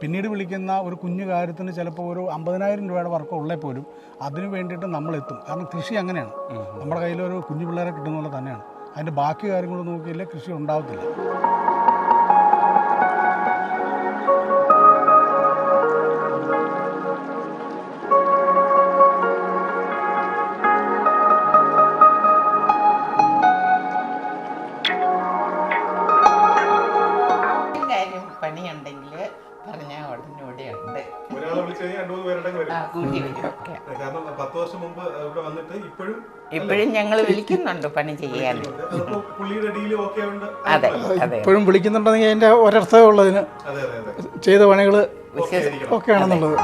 പിന്നീട് വിളിക്കുന്ന ഒരു കുഞ്ഞു കാര്യത്തിന് ചിലപ്പോൾ ഒരു അമ്പതിനായിരം രൂപയുടെ വർക്ക് ഉള്ളേ പോലും അതിന് വേണ്ടിയിട്ട് നമ്മൾ എത്തും കാരണം കൃഷി അങ്ങനെയാണ്. നമ്മുടെ കയ്യിൽ ഒരു കുഞ്ഞു പിള്ളേരെ കിട്ടുന്ന പോലെ തന്നെയാണ്. അതിന്റെ ബാക്കി കാര്യങ്ങൾ നോക്കിയില്ലേ കൃഷി ഉണ്ടാവത്തില്ല. ഇപ്പോഴും ഞങ്ങൾ വിളിക്കുന്നുണ്ട് പണി ചെയ്യാൻ. അതെ അതെ. ഇപ്പോഴും വിളിക്കുന്നുണ്ടെങ്കിൽ അതിന്റെ ഒരർത്ഥമേ ഉള്ളതിന് അതെ അതെ അതെ. ചെയ്ത പണികൾ ഒക്കെ ആണെന്നുള്ളത്.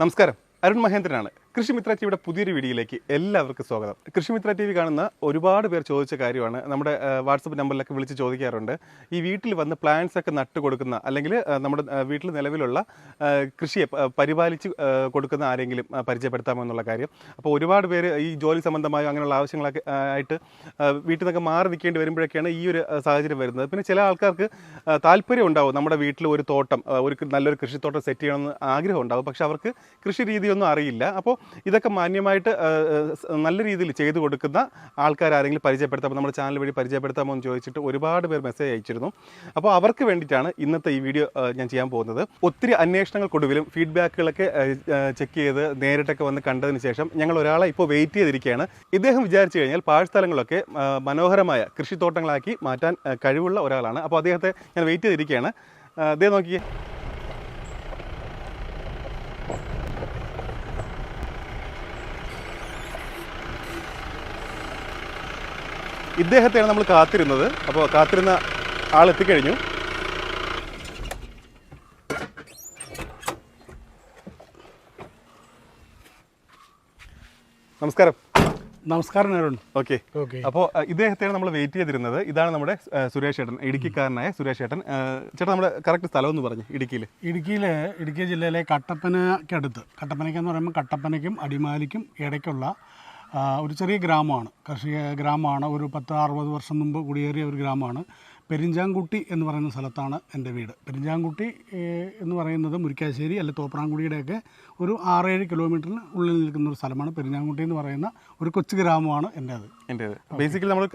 നമസ്കാരം. അരുൺ മഹേന്ദ്രനാണ്. കൃഷിമിത്ര ടിവിയുടെ പുതിയൊരു വീഡിയോയിലേക്ക് എല്ലാവർക്കും സ്വാഗതം. കൃഷിമിത്ര ടി വി കാണുന്ന ഒരുപാട് പേർ ചോദിച്ച കാര്യമാണ്. നമ്മുടെ വാട്സപ്പ് നമ്പറിലൊക്കെ വിളിച്ച് ചോദിക്കാറുണ്ട്. ഈ വീട്ടിൽ വന്ന് പ്ലാന്റ്സ് ഒക്കെ നട്ട് കൊടുക്കുന്ന അല്ലെങ്കിൽ നമ്മുടെ വീട്ടിൽ നിലവിലുള്ള കൃഷിയെ പരിപാലിച്ച് കൊടുക്കുന്ന ആരെങ്കിലും പരിചയപ്പെടുത്താമോ എന്നുള്ള കാര്യം. അപ്പോൾ ഒരുപാട് പേര് ഈ ജോലി സംബന്ധമായോ അങ്ങനെയുള്ള ആവശ്യങ്ങളൊക്കെ ആയിട്ട് വീട്ടിൽ നിന്നൊക്കെ മാറി നിൽക്കേണ്ടി വരുമ്പോഴൊക്കെയാണ് ഈ ഒരു സാഹചര്യം വരുന്നത്. പിന്നെ ചില ആൾക്കാർക്ക് താല്പര്യം ഉണ്ടാവും. നമ്മുടെ വീട്ടിൽ ഒരു തോട്ടം ഒരു നല്ലൊരു കൃഷിത്തോട്ടം സെറ്റ് ചെയ്യണമെന്ന് ആഗ്രഹം ഉണ്ടാവും. പക്ഷേ അവർക്ക് കൃഷി രീതിയൊന്നും അറിയില്ല. അപ്പോൾ ഇതൊക്കെ മാന്യമായിട്ട് നല്ല രീതിയിൽ ചെയ്തു കൊടുക്കുന്ന ആൾക്കാർ ആരെങ്കിലും പരിചയപ്പെടുത്താമോ നമ്മുടെ ചാനൽ വഴി പരിചയപ്പെടുത്താമോ എന്ന് ചോദിച്ചിട്ട് ഒരുപാട് പേർ മെസ്സേജ് അയച്ചിരുന്നു. അപ്പോൾ അവർക്ക് വേണ്ടിയിട്ടാണ് ഇന്നത്തെ ഈ വീഡിയോ ഞാൻ ചെയ്യാൻ പോകുന്നത്. ഒത്തിരി അന്വേഷണങ്ങൾക്കൊടുവിലും ഫീഡ്ബാക്കുകളൊക്കെ ചെക്ക് ചെയ്ത് നേരിട്ടൊക്കെ വന്ന് കണ്ടതിന് ശേഷം ഞങ്ങൾ ഒരാളെ ഇപ്പോൾ വെയിറ്റ് ചെയ്തിരിക്കുകയാണ്. ഇദ്ദേഹം വിചാരിച്ചു കഴിഞ്ഞാൽ പാഴ്സ്ഥലങ്ങളൊക്കെ മനോഹരമായ കൃഷിത്തോട്ടങ്ങളാക്കി മാറ്റാൻ കഴിവുള്ള ഒരാളാണ്. അപ്പോൾ അദ്ദേഹത്തെ ഞാൻ വെയിറ്റ് ചെയ്തിരിക്കുകയാണ്. അദ്ദേഹം നോക്കിയേ. ഇദ്ദേഹത്തെയാണ് നമ്മൾ കാത്തിരുന്നത്. അപ്പോൾ കാത്തിരുന്ന ആൾ എത്തിക്കഴിഞ്ഞു. നമസ്കാരം. നമസ്കാരം അരുൺ. ഓക്കെ. ഓക്കെ. അപ്പോൾ ഇദ്ദേഹത്തെയാണ് നമ്മൾ വെയിറ്റ് ചെയ്തിരുന്നത്. ഇതാണ് നമ്മുടെ സുരേഷ് ചേട്ടൻ ഇടുക്കിക്കാരനായ സുരേഷ് ചേട്ടൻ ചേട്ടാ ചേട്ടൻ നമ്മുടെ കറക്റ്റ് സ്ഥലം എന്ന് പറഞ്ഞു ഇടുക്കിയിൽ ഇടുക്കിയിൽ ഇടുക്കി ജില്ലയിലെ കട്ടപ്പനയ്ക്കടുത്ത് കട്ടപ്പനയ്ക്ക് എന്ന് പറയുമ്പോൾ കട്ടപ്പനയ്ക്കും അടിമാലിക്കും ഇടയ്ക്കുള്ള ഒരു ചെറിയ ഗ്രാമമാണ്. കർഷിക ഗ്രാമമാണ്. ഒരു പത്ത് അറുപത് വർഷം മുമ്പ് കുടിയേറിയ ഒരു ഗ്രാമമാണ്. പെരിഞ്ചാംകുട്ടി എന്ന് പറയുന്ന സ്ഥലത്താണ് എന്റെ വീട്. പെരിഞ്ചാംകുട്ടി എന്ന് പറയുന്നത് മുരിക്കാശ്ശേരി അല്ലെ തോപ്രാംകുടിയുടെയൊക്കെ ഒരു ആറേഴ് കിലോമീറ്ററിന് ഉള്ളിൽ നിൽക്കുന്ന ഒരു സ്ഥലമാണ്. പെരിഞ്ചാംകുട്ടി എന്ന് പറയുന്ന ഒരു കൊച്ചു ഗ്രാമമാണ് എന്റേത്. എന്റെ ബേസിക്കലി നമ്മൾ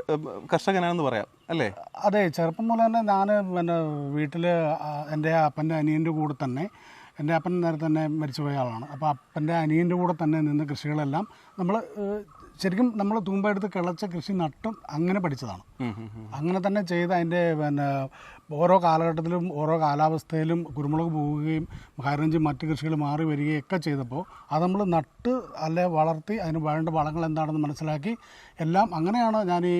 കർഷകനാണെന്ന് പറയാം അല്ലേ? അതെ ചെറുപ്പം മുതൽ തന്നെ ഞാൻ പിന്നെ വീട്ടിൽ എന്റെ അപ്പന്റെ അനിയന്റെ കൂടെ തന്നെ എന്റെ അപ്പൻ നേരെ തന്നെ മരിച്ചുപോയ ആളാണ്. അപ്പോൾ അപ്പന്റെ അനിയന്റെ കൂടെ തന്നെ നിന്ന് കൃഷികളെല്ലാം നമ്മൾ ശരിക്കും നമ്മൾ തൂമ്പ എടുത്ത് കിളച്ച കൃഷി നട്ടും അങ്ങനെ പഠിച്ചതാണ്. അങ്ങനെ തന്നെ ചെയ്ത് അതിന്റെ പിന്നെ ഓരോ കാലഘട്ടത്തിലും ഓരോ കാലാവസ്ഥയിലും കുരുമുളക് പോവുകയും കാരഞ്ചി മറ്റ് കൃഷികൾ മാറി വരികയും ഒക്കെ ചെയ്തപ്പോൾ അത് നമ്മൾ നട്ട് അല്ലെ വളർത്തി അതിന് വേണ്ട വളങ്ങൾ എന്താണെന്ന് മനസ്സിലാക്കി എല്ലാം അങ്ങനെയാണ് ഞാൻ ഈ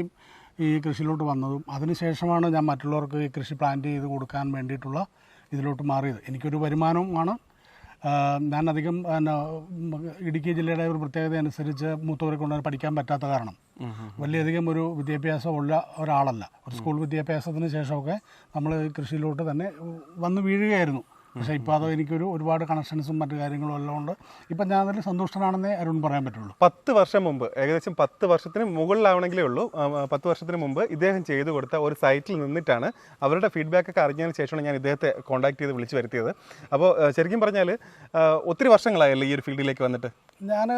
ഈ കൃഷിയിലോട്ട് വന്നതും. അതിനുശേഷമാണ് ഞാൻ മറ്റുള്ളവർക്ക് ഈ കൃഷി പ്ലാന്റ് ചെയ്ത് കൊടുക്കാൻ വേണ്ടിയിട്ടുള്ള ഇതിലോട്ട് മാറിയത്. എനിക്കൊരു വരുമാനവുമാണ്. ഞാൻ അധികം എന്നാ ഇടുക്കി ജില്ലയുടെ ഒരു പ്രത്യേകത അനുസരിച്ച് മൂത്തവരെ കൊണ്ട് പഠിക്കാൻ പറ്റാത്ത കാരണം. വലിയധികം ഒരു വിദ്യാഭ്യാസം ഉള്ള ഒരാളല്ല. ഒരു സ്കൂൾ വിദ്യാഭ്യാസത്തിന് ശേഷമൊക്കെ നമ്മൾ കൃഷിയിലോട്ട് തന്നെ വന്ന് വീഴുകയായിരുന്നു. പക്ഷേ ഇപ്പോൾ അത് എനിക്കൊരു ഒരുപാട് കണക്ഷൻസും മറ്റു കാര്യങ്ങളും എല്ലാം ഉണ്ട്. ഇപ്പം ഞാൻ അതിൽ സന്തുഷ്ടനാണെന്നേ അരുൺ പറയാൻ പറ്റുള്ളൂ. പത്ത് വർഷം മുമ്പ് ഏകദേശം പത്ത് വർഷത്തിന് മുകളിലാവണമെങ്കിലേ ഉള്ളൂ. പത്ത് വർഷത്തിന് മുമ്പ് ഇദ്ദേഹം ചെയ്തു കൊടുത്ത ഒരു സൈറ്റിൽ നിന്നിട്ടാണ് അവരുടെ ഫീഡ്ബാക്ക് ഒക്കെ അറിഞ്ഞതിന് ശേഷമാണ് ഞാൻ ഇദ്ദേഹത്തെ കോൺടാക്ട് ചെയ്ത് വിളിച്ചു വരുത്തിയത്. അപ്പോൾ ശരിക്കും പറഞ്ഞാൽ ഒത്തിരി വർഷങ്ങളായല്ലേ ഈ ഒരു ഫീൽഡിലേക്ക് വന്നിട്ട്? ഞാൻ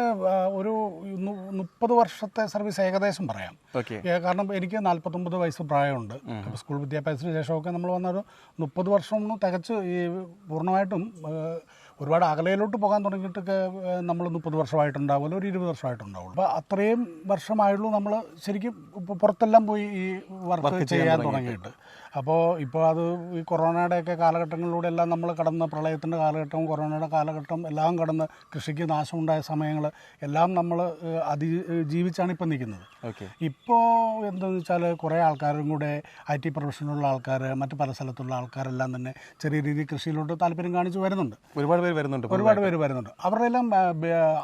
ഒരു മുപ്പത് വർഷത്തെ സർവീസ് ഏകദേശം പറയാം. ഓക്കെ. കാരണം എനിക്ക് നാൽപ്പത്തൊമ്പത് വയസ്സ് പ്രായമുണ്ട്. സ്കൂൾ വിദ്യാഭ്യാസത്തിന് ശേഷമൊക്കെ നമ്മൾ വന്നൊരു മുപ്പത് വർഷം തികച്ച് ഈ പൂർണമായിട്ടും ഒരുപാട് അകലയിലോട്ട് പോകാൻ തുടങ്ങിയിട്ടൊക്കെ നമ്മൾ മുപ്പത് വർഷമായിട്ടുണ്ടാവുമല്ലോ ഒരു ഇരുപത് വർഷമായിട്ടുണ്ടാവുള്ളൂ അപ്പോൾ അത്രയും വർഷമായുള്ളൂ നമ്മൾ ശരിക്കും ഇപ്പോൾ പുറത്തെല്ലാം പോയി ഈ വർക്ക് ചെയ്യാൻ തുടങ്ങിയിട്ട്. അപ്പോൾ ഇപ്പോൾ അത് ഈ കൊറോണയുടെയൊക്കെ കാലഘട്ടങ്ങളിലൂടെ എല്ലാം നമ്മൾ കടന്ന് പ്രളയത്തിന്റെ കാലഘട്ടവും കൊറോണയുടെ കാലഘട്ടം എല്ലാം കടന്ന് കൃഷിക്ക് നാശമുണ്ടായ സമയങ്ങൾ എല്ലാം നമ്മൾ അതി ജീവിച്ചാണ് ഇപ്പം നിൽക്കുന്നത്. ഓക്കെ. ഇപ്പോൾ എന്താണെന്ന് വെച്ചാൽ കുറേ ആൾക്കാരും കൂടെ ഐ ടി പ്രൊഫഷനിലുള്ള ആൾക്കാർ മറ്റ് പല സ്ഥലത്തുള്ള ആൾക്കാരെല്ലാം തന്നെ ചെറിയ രീതിയിൽ കൃഷിയിലോട്ട് താല്പര്യം കാണിച്ച് വരുന്നുണ്ട്. ഒരുപാട് പേര് വരുന്നുണ്ട് ഒരുപാട് പേര് വരുന്നുണ്ട്. അവരുടെ എല്ലാം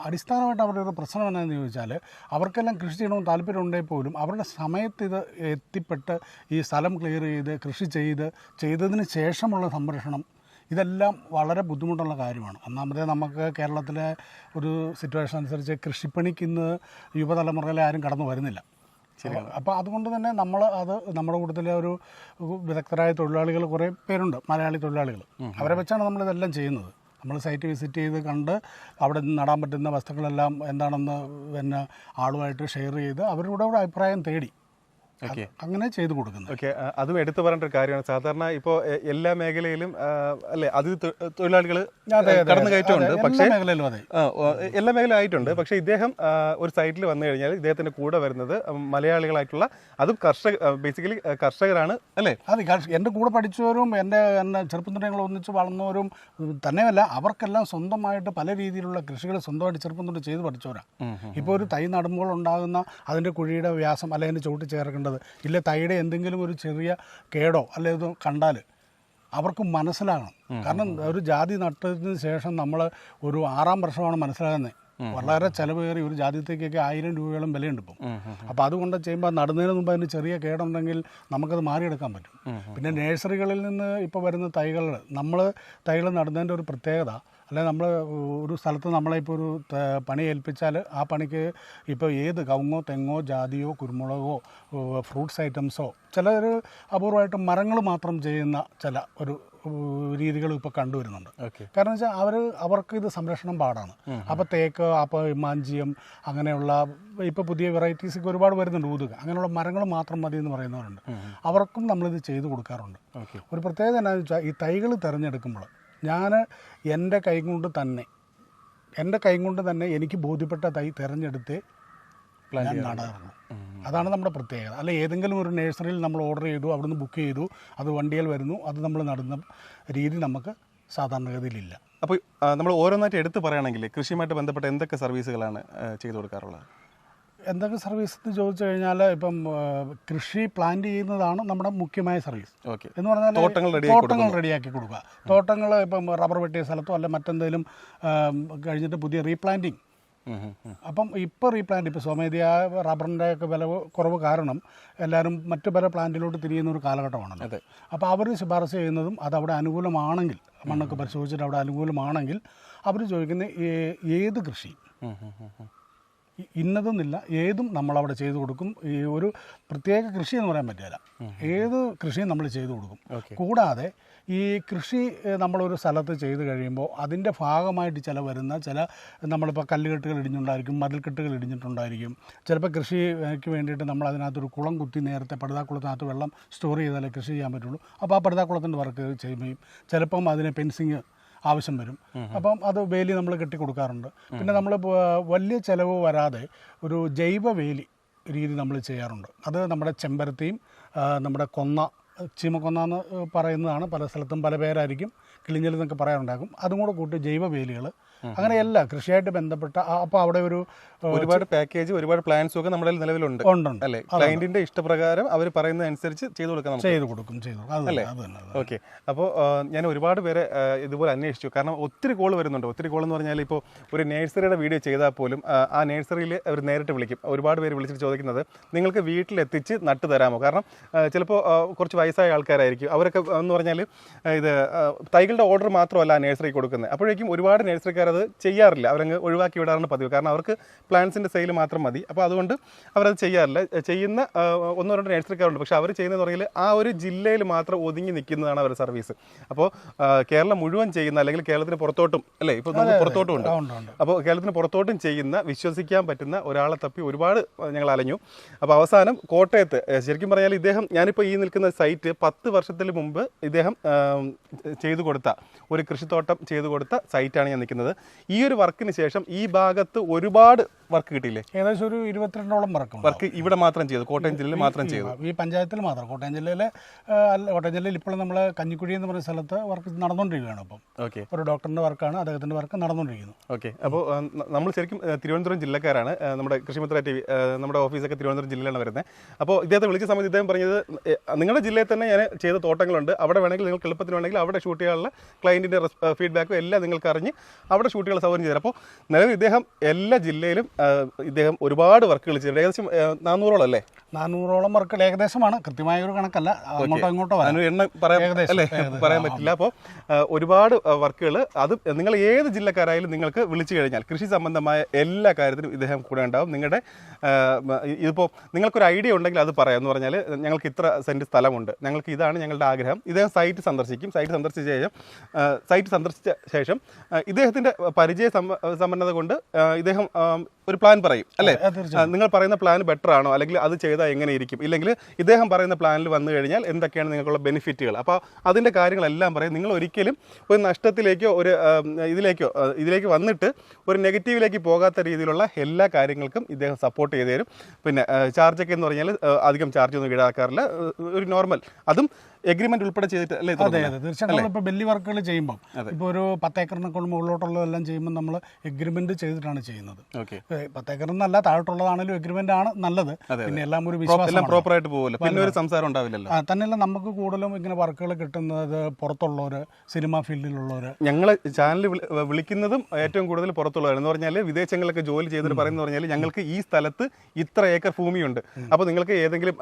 അടിസ്ഥാനമായിട്ട് അവരുടെ ഒരു പ്രശ്നം എന്താണെന്ന് ചോദിച്ചാൽ അവർക്കെല്ലാം കൃഷി ചെയ്യണമെന്ന് താല്പര്യം ഉണ്ടെങ്കിൽ പോലും അവരുടെ സമയത്ത് ഇത് എത്തിപ്പെട്ട് ഈ സ്ഥലം ക്ലിയർ ചെയ്ത് കൃഷി ചെയ്ത് ചെയ്തതിന് ശേഷമുള്ള സംരക്ഷണം ഇതെല്ലാം വളരെ ബുദ്ധിമുട്ടുള്ള കാര്യമാണ്. ഒന്നാമതേ നമുക്ക് കേരളത്തിലെ ഒരു സിറ്റുവേഷൻ അനുസരിച്ച് കൃഷിപ്പണിക്ക് ഇന്ന് യുവതലമുറയിലെ ആരും കടന്നു വരുന്നില്ല. ശരിയാണ്. അപ്പോൾ അതുകൊണ്ട് തന്നെ നമ്മൾ അത് നമ്മുടെ കൂട്ടത്തിലെ ഒരു വിദഗ്ധരായ തൊഴിലാളികൾ കുറേ പേരുണ്ട് മലയാളി തൊഴിലാളികൾ അവരെ വെച്ചാണ് നമ്മളിതെല്ലാം ചെയ്യുന്നത്. നമ്മൾ സൈറ്റ് വിസിറ്റ് ചെയ്ത് കണ്ട് അവിടെ നിന്ന് നടാൻ പറ്റുന്ന വസ്തുക്കളെല്ലാം എന്താണെന്ന് പിന്നെ ആളുമായിട്ട് ഷെയർ ചെയ്ത് അവരുടെ കൂടെ അഭിപ്രായം തേടി. അങ്ങനെ ചെയ്തു കൊടുക്കുന്നത്. ഓക്കെ അതും എടുത്തു പറയേണ്ട ഒരു കാര്യമാണ്. സാധാരണ ഇപ്പോൾ എല്ലാ മേഖലയിലും അല്ലെ അത് തൊഴിലാളികൾ കടന്നു കയറ്റമുണ്ട്. പക്ഷേ മേഖലയിലും അതെ. എല്ലാ മേഖലയിലും ആയിട്ടുണ്ട്. പക്ഷേ ഇദ്ദേഹം ഒരു സൈറ്റിൽ വന്നു കഴിഞ്ഞാൽ ഇദ്ദേഹത്തിന്റെ കൂടെ വരുന്നത് മലയാളികളായിട്ടുള്ള അതും കർഷക ബേസിക്കലി കർഷകരാണ് അല്ലേ? അതെ എന്റെ കൂടെ പഠിച്ചവരും എന്റെ എന്നെ ചെറുപ്പം തൊട്ട് ഞങ്ങൾ ഒന്നിച്ച് വളർന്നവരും തന്നെയല്ല അവർക്കെല്ലാം സ്വന്തമായിട്ട് പല രീതിയിലുള്ള കൃഷികൾ സ്വന്തമായിട്ട് ചെറുപ്പം തൊട്ട് ചെയ്ത് പഠിച്ചവരാണ് ഇപ്പോൾ ഒരു തൈ നടുമ്പോൾ ഉണ്ടാകുന്ന അതിന്റെ കുഴിയുടെ വ്യാസം അല്ലെങ്കിൽ ചവിട്ടി ചുവട്ട് ചേർക്കേണ്ടത് ഇല്ല തൈയുടെ എന്തെങ്കിലും ഒരു ചെറിയ കേടോ അല്ലെ ഇതോ കണ്ടാൽ അവർക്ക് മനസ്സിലാകണം. കാരണം ഒരു ജാതി നട്ടതിന് ശേഷം നമ്മൾ ഒരു ആറാം വർഷമാണ് മനസ്സിലാകുന്നത് വളരെ ചിലവേറി ഒരു ജാതിത്തേക്കൊക്കെ ആയിരം രൂപയോളം വിലയുണ്ട് ഇപ്പം. അപ്പോൾ അതുകൊണ്ട് ചെയ്യുമ്പോൾ നടുന്നതിന് മുമ്പ് അതിന് ചെറിയ കേടുണ്ടെങ്കിൽ നമുക്കത് മാറിയെടുക്കാൻ പറ്റും. പിന്നെ നഴ്സറികളിൽ നിന്ന് ഇപ്പോൾ വരുന്ന തൈകൾ നമ്മൾ തൈകൾ നടുന്നതിന്റെ ഒരു പ്രത്യേകത അല്ലെ നമ്മൾ ഒരു സ്ഥലത്ത് നമ്മളെ ഇപ്പോൾ ഒരു പണി ഏൽപ്പിച്ചാൽ ആ പണിക്ക് ഇപ്പോൾ ഏത് കവുങ്ങോ തെങ്ങോ ജാതിയോ കുരുമുളകോ ഫ്രൂട്ട്സ് ഐറ്റംസോ ചിലർ അപൂർവമായിട്ട് മരങ്ങൾ മാത്രം ചെയ്യുന്ന ചില ഒരു രീതികളും ഇപ്പോൾ കണ്ടുവരുന്നുണ്ട്. കാരണം വെച്ചാൽ അവർ അവർക്ക് ഇത് സംരക്ഷണം പാടാണ്. അപ്പോൾ തേക്ക് അപ്പോൾ മാഞ്ചിയം അങ്ങനെയുള്ള ഇപ്പോൾ പുതിയ വെറൈറ്റീസൊക്കെ ഒരുപാട് വരുന്നുണ്ട് ഊതുക. അങ്ങനെയുള്ള മരങ്ങൾ മാത്രം മതി എന്ന് പറയുന്നവരുണ്ട്. അവർക്കും നമ്മളിത് ചെയ്തു കൊടുക്കാറുണ്ട്. ഒരു പ്രത്യേകത എന്നാന്ന് വെച്ചാൽ ഈ തൈകൾ തിരഞ്ഞെടുക്കുമ്പോൾ ഞാൻ എന്റെ കൈ കൊണ്ട് തന്നെ എന്റെ കൈ കൊണ്ട് തന്നെ എനിക്ക് ബോധ്യപ്പെട്ട തൈ തിരഞ്ഞെടുത്ത് ഞാൻ നടാറുള്ളൂ അതാണ് നമ്മുടെ പ്രത്യേകത. അല്ല ഏതെങ്കിലും ഒരു നഴ്സറിയിൽ നമ്മൾ ഓർഡർ ചെയ്തു അവിടുന്ന് ബുക്ക് ചെയ്തു അത് വണ്ടിയിൽ വരുന്നു അത് നമ്മൾ നടുന്ന രീതി നമുക്ക് സാധാരണഗതിയിലില്ല. അപ്പോൾ നമ്മൾ ഓരോന്നായിട്ട് എടുത്ത് പറയുകയാണെങ്കിൽ കൃഷിയുമായിട്ട് ബന്ധപ്പെട്ട എന്തൊക്കെ സർവീസുകളാണ് ചെയ്തു കൊടുക്കാറുള്ളത്? എന്തൊക്കെ സർവീസ് എന്ന് ചോദിച്ചു കഴിഞ്ഞാൽ ഇപ്പം കൃഷി പ്ലാന്റ് ചെയ്യുന്നതാണ് നമ്മുടെ മുഖ്യമായ സർവീസ് എന്ന് പറഞ്ഞാൽ തോട്ടങ്ങൾ റെഡിയാക്കി തോട്ടങ്ങൾ റെഡിയാക്കി കൊടുക്കുക. തോട്ടങ്ങൾ ഇപ്പം റബ്ബർ വെട്ടിയ സ്ഥലത്തോ അല്ലെ മറ്റെന്തെങ്കിലും കഴിഞ്ഞിട്ട് പുതിയ റീപ്ലാന്റിങ് അപ്പം ഇപ്പോൾ റീപ്ലാന്റ് ഇപ്പോൾ സ്വമേധയാ റബ്ബറിന്റെ ഒക്കെ വില കുറവ് കാരണം എല്ലാവരും മറ്റു പല പ്ലാന്റിലോട്ട് തിരിയുന്ന ഒരു കാലഘട്ടമാണല്ലോ. അപ്പോൾ അവർ ശുപാർശ ചെയ്യുന്നതും അത് അവിടെ അനുകൂലമാണെങ്കിൽ മണ്ണൊക്കെ പരിശോധിച്ചിട്ട് അവിടെ അനുകൂലമാണെങ്കിൽ അവർ ചോദിക്കുന്ന ഏത് കൃഷി? ഇന്നതെന്നില്ല. ഏതും നമ്മളവിടെ ചെയ്തു കൊടുക്കും. ഈ ഒരു പ്രത്യേക കൃഷി എന്ന് പറയാൻ പറ്റില്ല. ഏത് കൃഷിയും നമ്മൾ ചെയ്തു കൊടുക്കും. കൂടാതെ ഈ കൃഷി നമ്മളൊരു സ്ഥലത്ത് ചെയ്ത് കഴിയുമ്പോൾ അതിന്റെ ഭാഗമായിട്ട് ചില വരുന്ന ചില നമ്മളിപ്പോൾ കല്ലുകെട്ടുകൾ ഇടിഞ്ഞിട്ടുണ്ടായിരിക്കും മതിൽക്കെട്ടുകൾ ഇടിഞ്ഞിട്ടുണ്ടായിരിക്കും. ചിലപ്പോൾ കൃഷിക്ക് വേണ്ടിയിട്ട് നമ്മൾ അതിനകത്തൊരു കുളം കുത്തി നേരത്തെ പടുതാക്കുളത്തിനകത്ത് വെള്ളം സ്റ്റോർ ചെയ്താലേ കൃഷി ചെയ്യാൻ പറ്റുള്ളൂ. അപ്പോൾ ആ പടുതാക്കുളത്തിന്റെ വർക്ക് ചെയ്യുകയും ചിലപ്പം അതിനെ ഫെൻസിങ് ആവശ്യം വരും. അപ്പം അത് വേലി നമ്മൾ കെട്ടി കൊടുക്കാറുണ്ട് പിന്നെ നമ്മൾ വലിയ ചിലവ് വരാതെ ഒരു ജൈവ വേലി രീതി നമ്മൾ ചെയ്യാറുണ്ട്. അത് നമ്മുടെ ചെമ്പരത്തിയും നമ്മുടെ കൊന്ന ചീമക്കൊന്ന എന്ന് പറയുന്നതാണ്. പല സ്ഥലത്തും പല പേരായിരിക്കും. കിളിഞ്ഞൽ എന്നൊക്കെ പറയാറുണ്ടാകും. അതും കൂടെ കൂട്ടി ജൈവ വേലികൾ അങ്ങനെയല്ല കൃഷിയായിട്ട് ബന്ധപ്പെട്ട അപ്പോൾ അവിടെ ഒരു ഒരുപാട് പാക്കേജ് ഒരുപാട് പ്ലാൻസും ഒക്കെ നമ്മുടെ നിലവിലുണ്ട്. അല്ലെ? അല്ലേ ക്ലയന്റിന്റെ ഇഷ്ടപ്രകാരം അവർ പറയുന്നതനുസരിച്ച് ചെയ്തു കൊടുക്കാം ചെയ്ത് കൊടുക്കും. ചെയ്തു. ഓക്കെ അപ്പോൾ ഞാൻ ഒരുപാട് പേരെ ഇതുപോലെ അന്വേഷിച്ചു. കാരണം ഒത്തിരി കോൾ വരുന്നുണ്ട്. ഒത്തിരി കോൾ എന്ന് പറഞ്ഞാൽ ഇപ്പോൾ ഒരു നേഴ്സറിയുടെ വീഡിയോ ചെയ്താൽ പോലും ആ, ആ നേഴ്സറിയിൽ അവർ നേരിട്ട് വിളിക്കും. ഒരുപാട് പേര് വിളിച്ചിട്ട് ചോദിക്കുന്നത് നിങ്ങൾക്ക് വീട്ടിലെത്തിച്ച് നട്ട് തരാമോ? കാരണം ചിലപ്പോൾ കുറച്ച് വയസ്സായ ആൾക്കാരായിരിക്കും. അവരൊക്കെ എന്ന് പറഞ്ഞാൽ ഇത് തൈകളുടെ ഓർഡർ മാത്രമല്ല നേഴ്സറി കൊടുക്കുന്നത്. അപ്പോഴേക്കും ഒരുപാട് നേഴ്സറിക്കാർ അത് ചെയ്യാറില്ല. അവരങ്ങ് ഒഴിവാക്കി വിടാറാണ് പതിവ്. കാരണം അവർക്ക് പ്ലാന്റ്സിന്റെ സെയിൽ മാത്രം മതി. അപ്പോൾ അതുകൊണ്ട് അവരത് ചെയ്യാറില്ല. ചെയ്യുന്ന ഒന്നോ രണ്ടോ നേഴ്സറിക്കാരുണ്ട്. പക്ഷേ അവർ ചെയ്യുന്നതെന്ന് പറഞ്ഞാൽ ആ ഒരു ജില്ലയിൽ മാത്രം ഒതുങ്ങി നിൽക്കുന്നതാണ് അവരുടെ സർവീസ് അപ്പോൾ കേരളം മുഴുവൻ ചെയ്യുന്ന അല്ലെങ്കിൽ കേരളത്തിന് പുറത്തോട്ടും അല്ലേ? ഇപ്പോൾ നമുക്ക് പുറത്തോട്ടും ഉണ്ട്. അപ്പോൾ കേരളത്തിന് പുറത്തോട്ടും ചെയ്യുന്ന വിശ്വസിക്കാൻ പറ്റുന്ന ഒരാളെ തപ്പി ഒരുപാട് ഞങ്ങൾ അലഞ്ഞു. അപ്പോൾ അവസാനം കോട്ടയത്ത് ശരിക്കും പറഞ്ഞാൽ ഇദ്ദേഹം ഞാനിപ്പോൾ ഈ നിൽക്കുന്ന സൈറ്റ് പത്ത് വർഷത്തിന് മുമ്പ് ഇദ്ദേഹം ചെയ്തു കൊടുത്ത ഒരു കൃഷിത്തോട്ടം ചെയ്തു കൊടുത്ത സൈറ്റാണ് ഞാൻ നിൽക്കുന്നത്. ഈ ഒരു വർക്കിന് ശേഷം ഈ ഭാഗത്ത് ഒരുപാട് വർക്ക് കിട്ടിയില്ലേ? ഏകദേശം ഒരു ഇരുപത്തിരണ്ടോളം വർക്ക് വർക്ക് ഇവിടെ മാത്രം ചെയ്തു കോട്ടയം ജില്ലയിൽ മാത്രം ചെയ്തു. ഈ പഞ്ചായത്തിൽ മാത്രം. കോട്ടയം ജില്ലയിലെ അല്ല കോട്ടയം ജില്ലയിൽ ഇപ്പോൾ നമ്മൾ കഞ്ഞിക്കുഴി എന്ന് പറയുന്ന സ്ഥലത്ത് വർക്ക് നടന്നുകൊണ്ടിരിക്കുകയാണ് അപ്പം ഓക്കെ. ഒരു ഡോക്ടറിന്റെ വർക്കാണ് അദ്ദേഹത്തിന്റെ വർക്ക് നടന്നുകൊണ്ടിരിക്കുന്നു. ഓക്കെ. അപ്പോൾ നമ്മൾ ശരിക്കും തിരുവനന്തപുരം ജില്ലക്കാരാണ്. നമ്മുടെ കൃഷിമിത്ര ടി വി നമ്മുടെ ഓഫീസൊക്കെ തിരുവനന്തപുരം ജില്ലയിലാണ് വരുന്നത്. അപ്പോൾ ഇദ്ദേഹത്തെ വിളിച്ച സമയത്ത് ഇദ്ദേഹം പറഞ്ഞത് നിങ്ങളുടെ ജില്ലയിൽ തന്നെ ഞാൻ ചെയ്ത തോട്ടങ്ങളുണ്ട്. അവിടെ വേണമെങ്കിൽ നിങ്ങൾക്ക് എളുപ്പത്തിന് വേണമെങ്കിൽ അവിടെ ഷൂട്ട് ചെയ്യാനുള്ള ക്ലയന്റിന്റെ ഫീഡ്ബാക്കും എല്ലാം നിങ്ങൾക്ക് അറിഞ്ഞ് അവിടെ ഷൂട്ട് ഷൂട്ടുകൾ സൗകര്യം ചെയ്തു. അപ്പോൾ നിലവിൽ ഇദ്ദേഹം എല്ലാ ജില്ലയിലും ഇദ്ദേഹം ഒരുപാട് വർക്കുകൾ ചെയ്തിട്ടുണ്ട്. ഏകദേശം നാനൂറോളം അല്ലേ? നാനൂറോളം വർക്കുകൾ ഏകദേശമാണ്. കൃത്യമായ ഒരു കണക്കല്ല. അങ്ങോട്ടോ ഇങ്ങോട്ടോ എണ്ണം പറയാൻ അല്ലേ? പറയാൻ പറ്റില്ല. അപ്പോൾ ഒരുപാട് വർക്കുകൾ അത് നിങ്ങൾ ഏത് ജില്ലക്കാരായാലും നിങ്ങൾക്ക് വിളിച്ചു കഴിഞ്ഞാൽ കൃഷി സംബന്ധമായ എല്ലാ കാര്യത്തിനും ഇദ്ദേഹം കൂടെ ഉണ്ടാവും. നിങ്ങളുടെ ഇതിപ്പോൾ നിങ്ങൾക്കൊരു ഐഡിയ ഉണ്ടെങ്കിൽ അത് പറയാം. എന്ന് പറഞ്ഞാൽ ഞങ്ങൾക്ക് ഇത്ര സെന്റ് സ്ഥലമുണ്ട്. ഞങ്ങൾക്ക് ഇതാണ് ഞങ്ങളുടെ ആഗ്രഹം. ഇദ്ദേഹം സൈറ്റ് സന്ദർശിക്കും. സൈറ്റ് സന്ദർശിച്ച ശേഷം സൈറ്റ് സന്ദർശിച്ച ശേഷം ഇദ്ദേഹത്തിന്റെ പരിചയ സമ്പ- സമ്പന്നത കൊണ്ട് ഇദ്ദേഹം ഒരു പ്ലാൻ പറയും അല്ലേ? നിങ്ങൾ പറയുന്ന പ്ലാൻ ബെറ്റർ ആണോ? അല്ലെങ്കിൽ അത് ചെയ്താൽ എങ്ങനെ ഇരിക്കും ഇല്ലെങ്കിൽ ഇദ്ദേഹം പറയുന്ന പ്ലാനിൽ വന്നു കഴിഞ്ഞാൽ എന്തൊക്കെയാണ് നിങ്ങൾക്കുള്ള ബെനിഫിറ്റുകൾ അപ്പോൾ അതിന്റെ കാര്യങ്ങളെല്ലാം പറയും. നിങ്ങൾ ഒരിക്കലും ഒരു നഷ്ടത്തിലേക്കോ ഒരു ഇതിലേക്കോ ഇതിലേക്ക് വന്നിട്ട് ഒരു നെഗറ്റീവിലേക്ക് പോകാത്ത രീതിയിലുള്ള എല്ലാ കാര്യങ്ങൾക്കും ഇദ്ദേഹം സപ്പോർട്ട് ചെയ്തു തരും. പിന്നെ ചാർജൊക്കെ എന്ന് പറഞ്ഞാൽ അധികം ചാർജ് ഒന്നും ഈടാക്കാറില്ല. ഒരു നോർമൽ അതും എഗ്രിമെന്റ് ഉൾപ്പെടെ ചെയ്തിട്ട് അല്ലേ അതെ? അതെ. തീർച്ചയായിട്ടും. നമ്മളിപ്പോൾ വലിയ വർക്കുകൾ ചെയ്യുമ്പോൾ ഇപ്പോൾ ഒരു പത്തേക്കറിനേക്കാൾ മുകളിലോട്ടുള്ളതെല്ലാം ചെയ്യുമ്പോൾ നമ്മൾ എഗ്രിമെന്റ് ചെയ്തിട്ടാണ് ചെയ്യുന്നത്. പത്തേക്കറിനല്ല താഴോട്ടുള്ളതാണെങ്കിലും എഗ്രിമെന്റ് ആണ് നല്ലത്. പിന്നെ എല്ലാം ഒരു വിശ്വാസം പ്രോപ്പർ ആയിട്ട് പോകുമല്ലോ പിന്നെ ഒരു സംസാരം ഉണ്ടാവില്ലല്ലോ? തന്നെയല്ല നമുക്ക് കൂടുതലും ഇങ്ങനെ വർക്കുകൾ കിട്ടുന്നത് പുറത്തുള്ളവർ സിനിമ ഫീൽഡിലുള്ളവർ ഞങ്ങൾ ചാനൽ വിളിക്കുന്നതും ഏറ്റവും കൂടുതൽ പുറത്തുള്ളതാണ് എന്ന് പറഞ്ഞാൽ വിദേശങ്ങളിലൊക്കെ ജോലി ചെയ്തിട്ട് പറയുന്നത് പറഞ്ഞാൽ ഞങ്ങൾക്ക് ഈ സ്ഥലത്ത് ഇത്ര ഏക്കർ ഭൂമിയുണ്ട്. അപ്പോൾ നിങ്ങൾക്ക് ഏതെങ്കിലും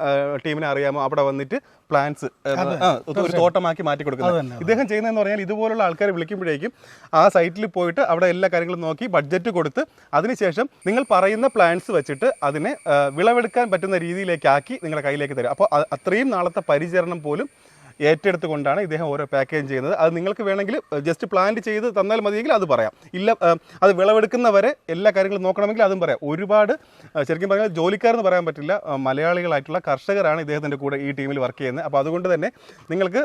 ടീമിനെ അറിയാമോ? അവിടെ വന്നിട്ട് പ്ലാൻസ് ഒരു തോട്ടമാക്കി മാറ്റി കൊടുക്കുന്നത്. ഇദ്ദേഹം ചെയ്യുന്നതെന്ന് പറഞ്ഞാൽ ഇതുപോലുള്ള ആൾക്കാരെ വിളിക്കുമ്പോഴേക്കും ആ സൈറ്റിൽ പോയിട്ട് അവിടെ എല്ലാ കാര്യങ്ങളും നോക്കി ബഡ്ജറ്റ് കൊടുത്ത് അതിനുശേഷം നിങ്ങൾ പറയുന്ന പ്ലാൻസ് വെച്ചിട്ട് അതിനെ വിളവെടുക്കാൻ പറ്റുന്ന രീതിയിലേക്കാക്കി നിങ്ങളുടെ കയ്യിലേക്ക് തരും. അപ്പോൾ അത്രയും നാളത്തെ പരിചരണം പോലും ഏറ്റെടുത്തുകൊണ്ടാണ് ഇദ്ദേഹം ഓരോ പാക്കേജ് ചെയ്യുന്നത്. അത് നിങ്ങൾക്ക് വേണമെങ്കിൽ ജസ്റ്റ് പ്ലാന്റ് ചെയ്ത് തന്നാൽ മതിയെങ്കിൽ അത് പറയാം. ഇല്ല അത് വിളവെടുക്കുന്നവരെ എല്ലാ കാര്യങ്ങളും നോക്കണമെങ്കിൽ അതും പറയാം. ഒരുപാട് ശരിക്കും പറഞ്ഞാൽ ജോലിക്കാരെന്ന് പറയാൻ പറ്റില്ല. മലയാളികളായിട്ടുള്ള കർഷകരാണ് ഇദ്ദേഹത്തിന്റെ കൂടെ ഈ ടീമിൽ വർക്ക് ചെയ്യുന്നത്. അപ്പോൾ അതുകൊണ്ട് തന്നെ നിങ്ങൾക്ക്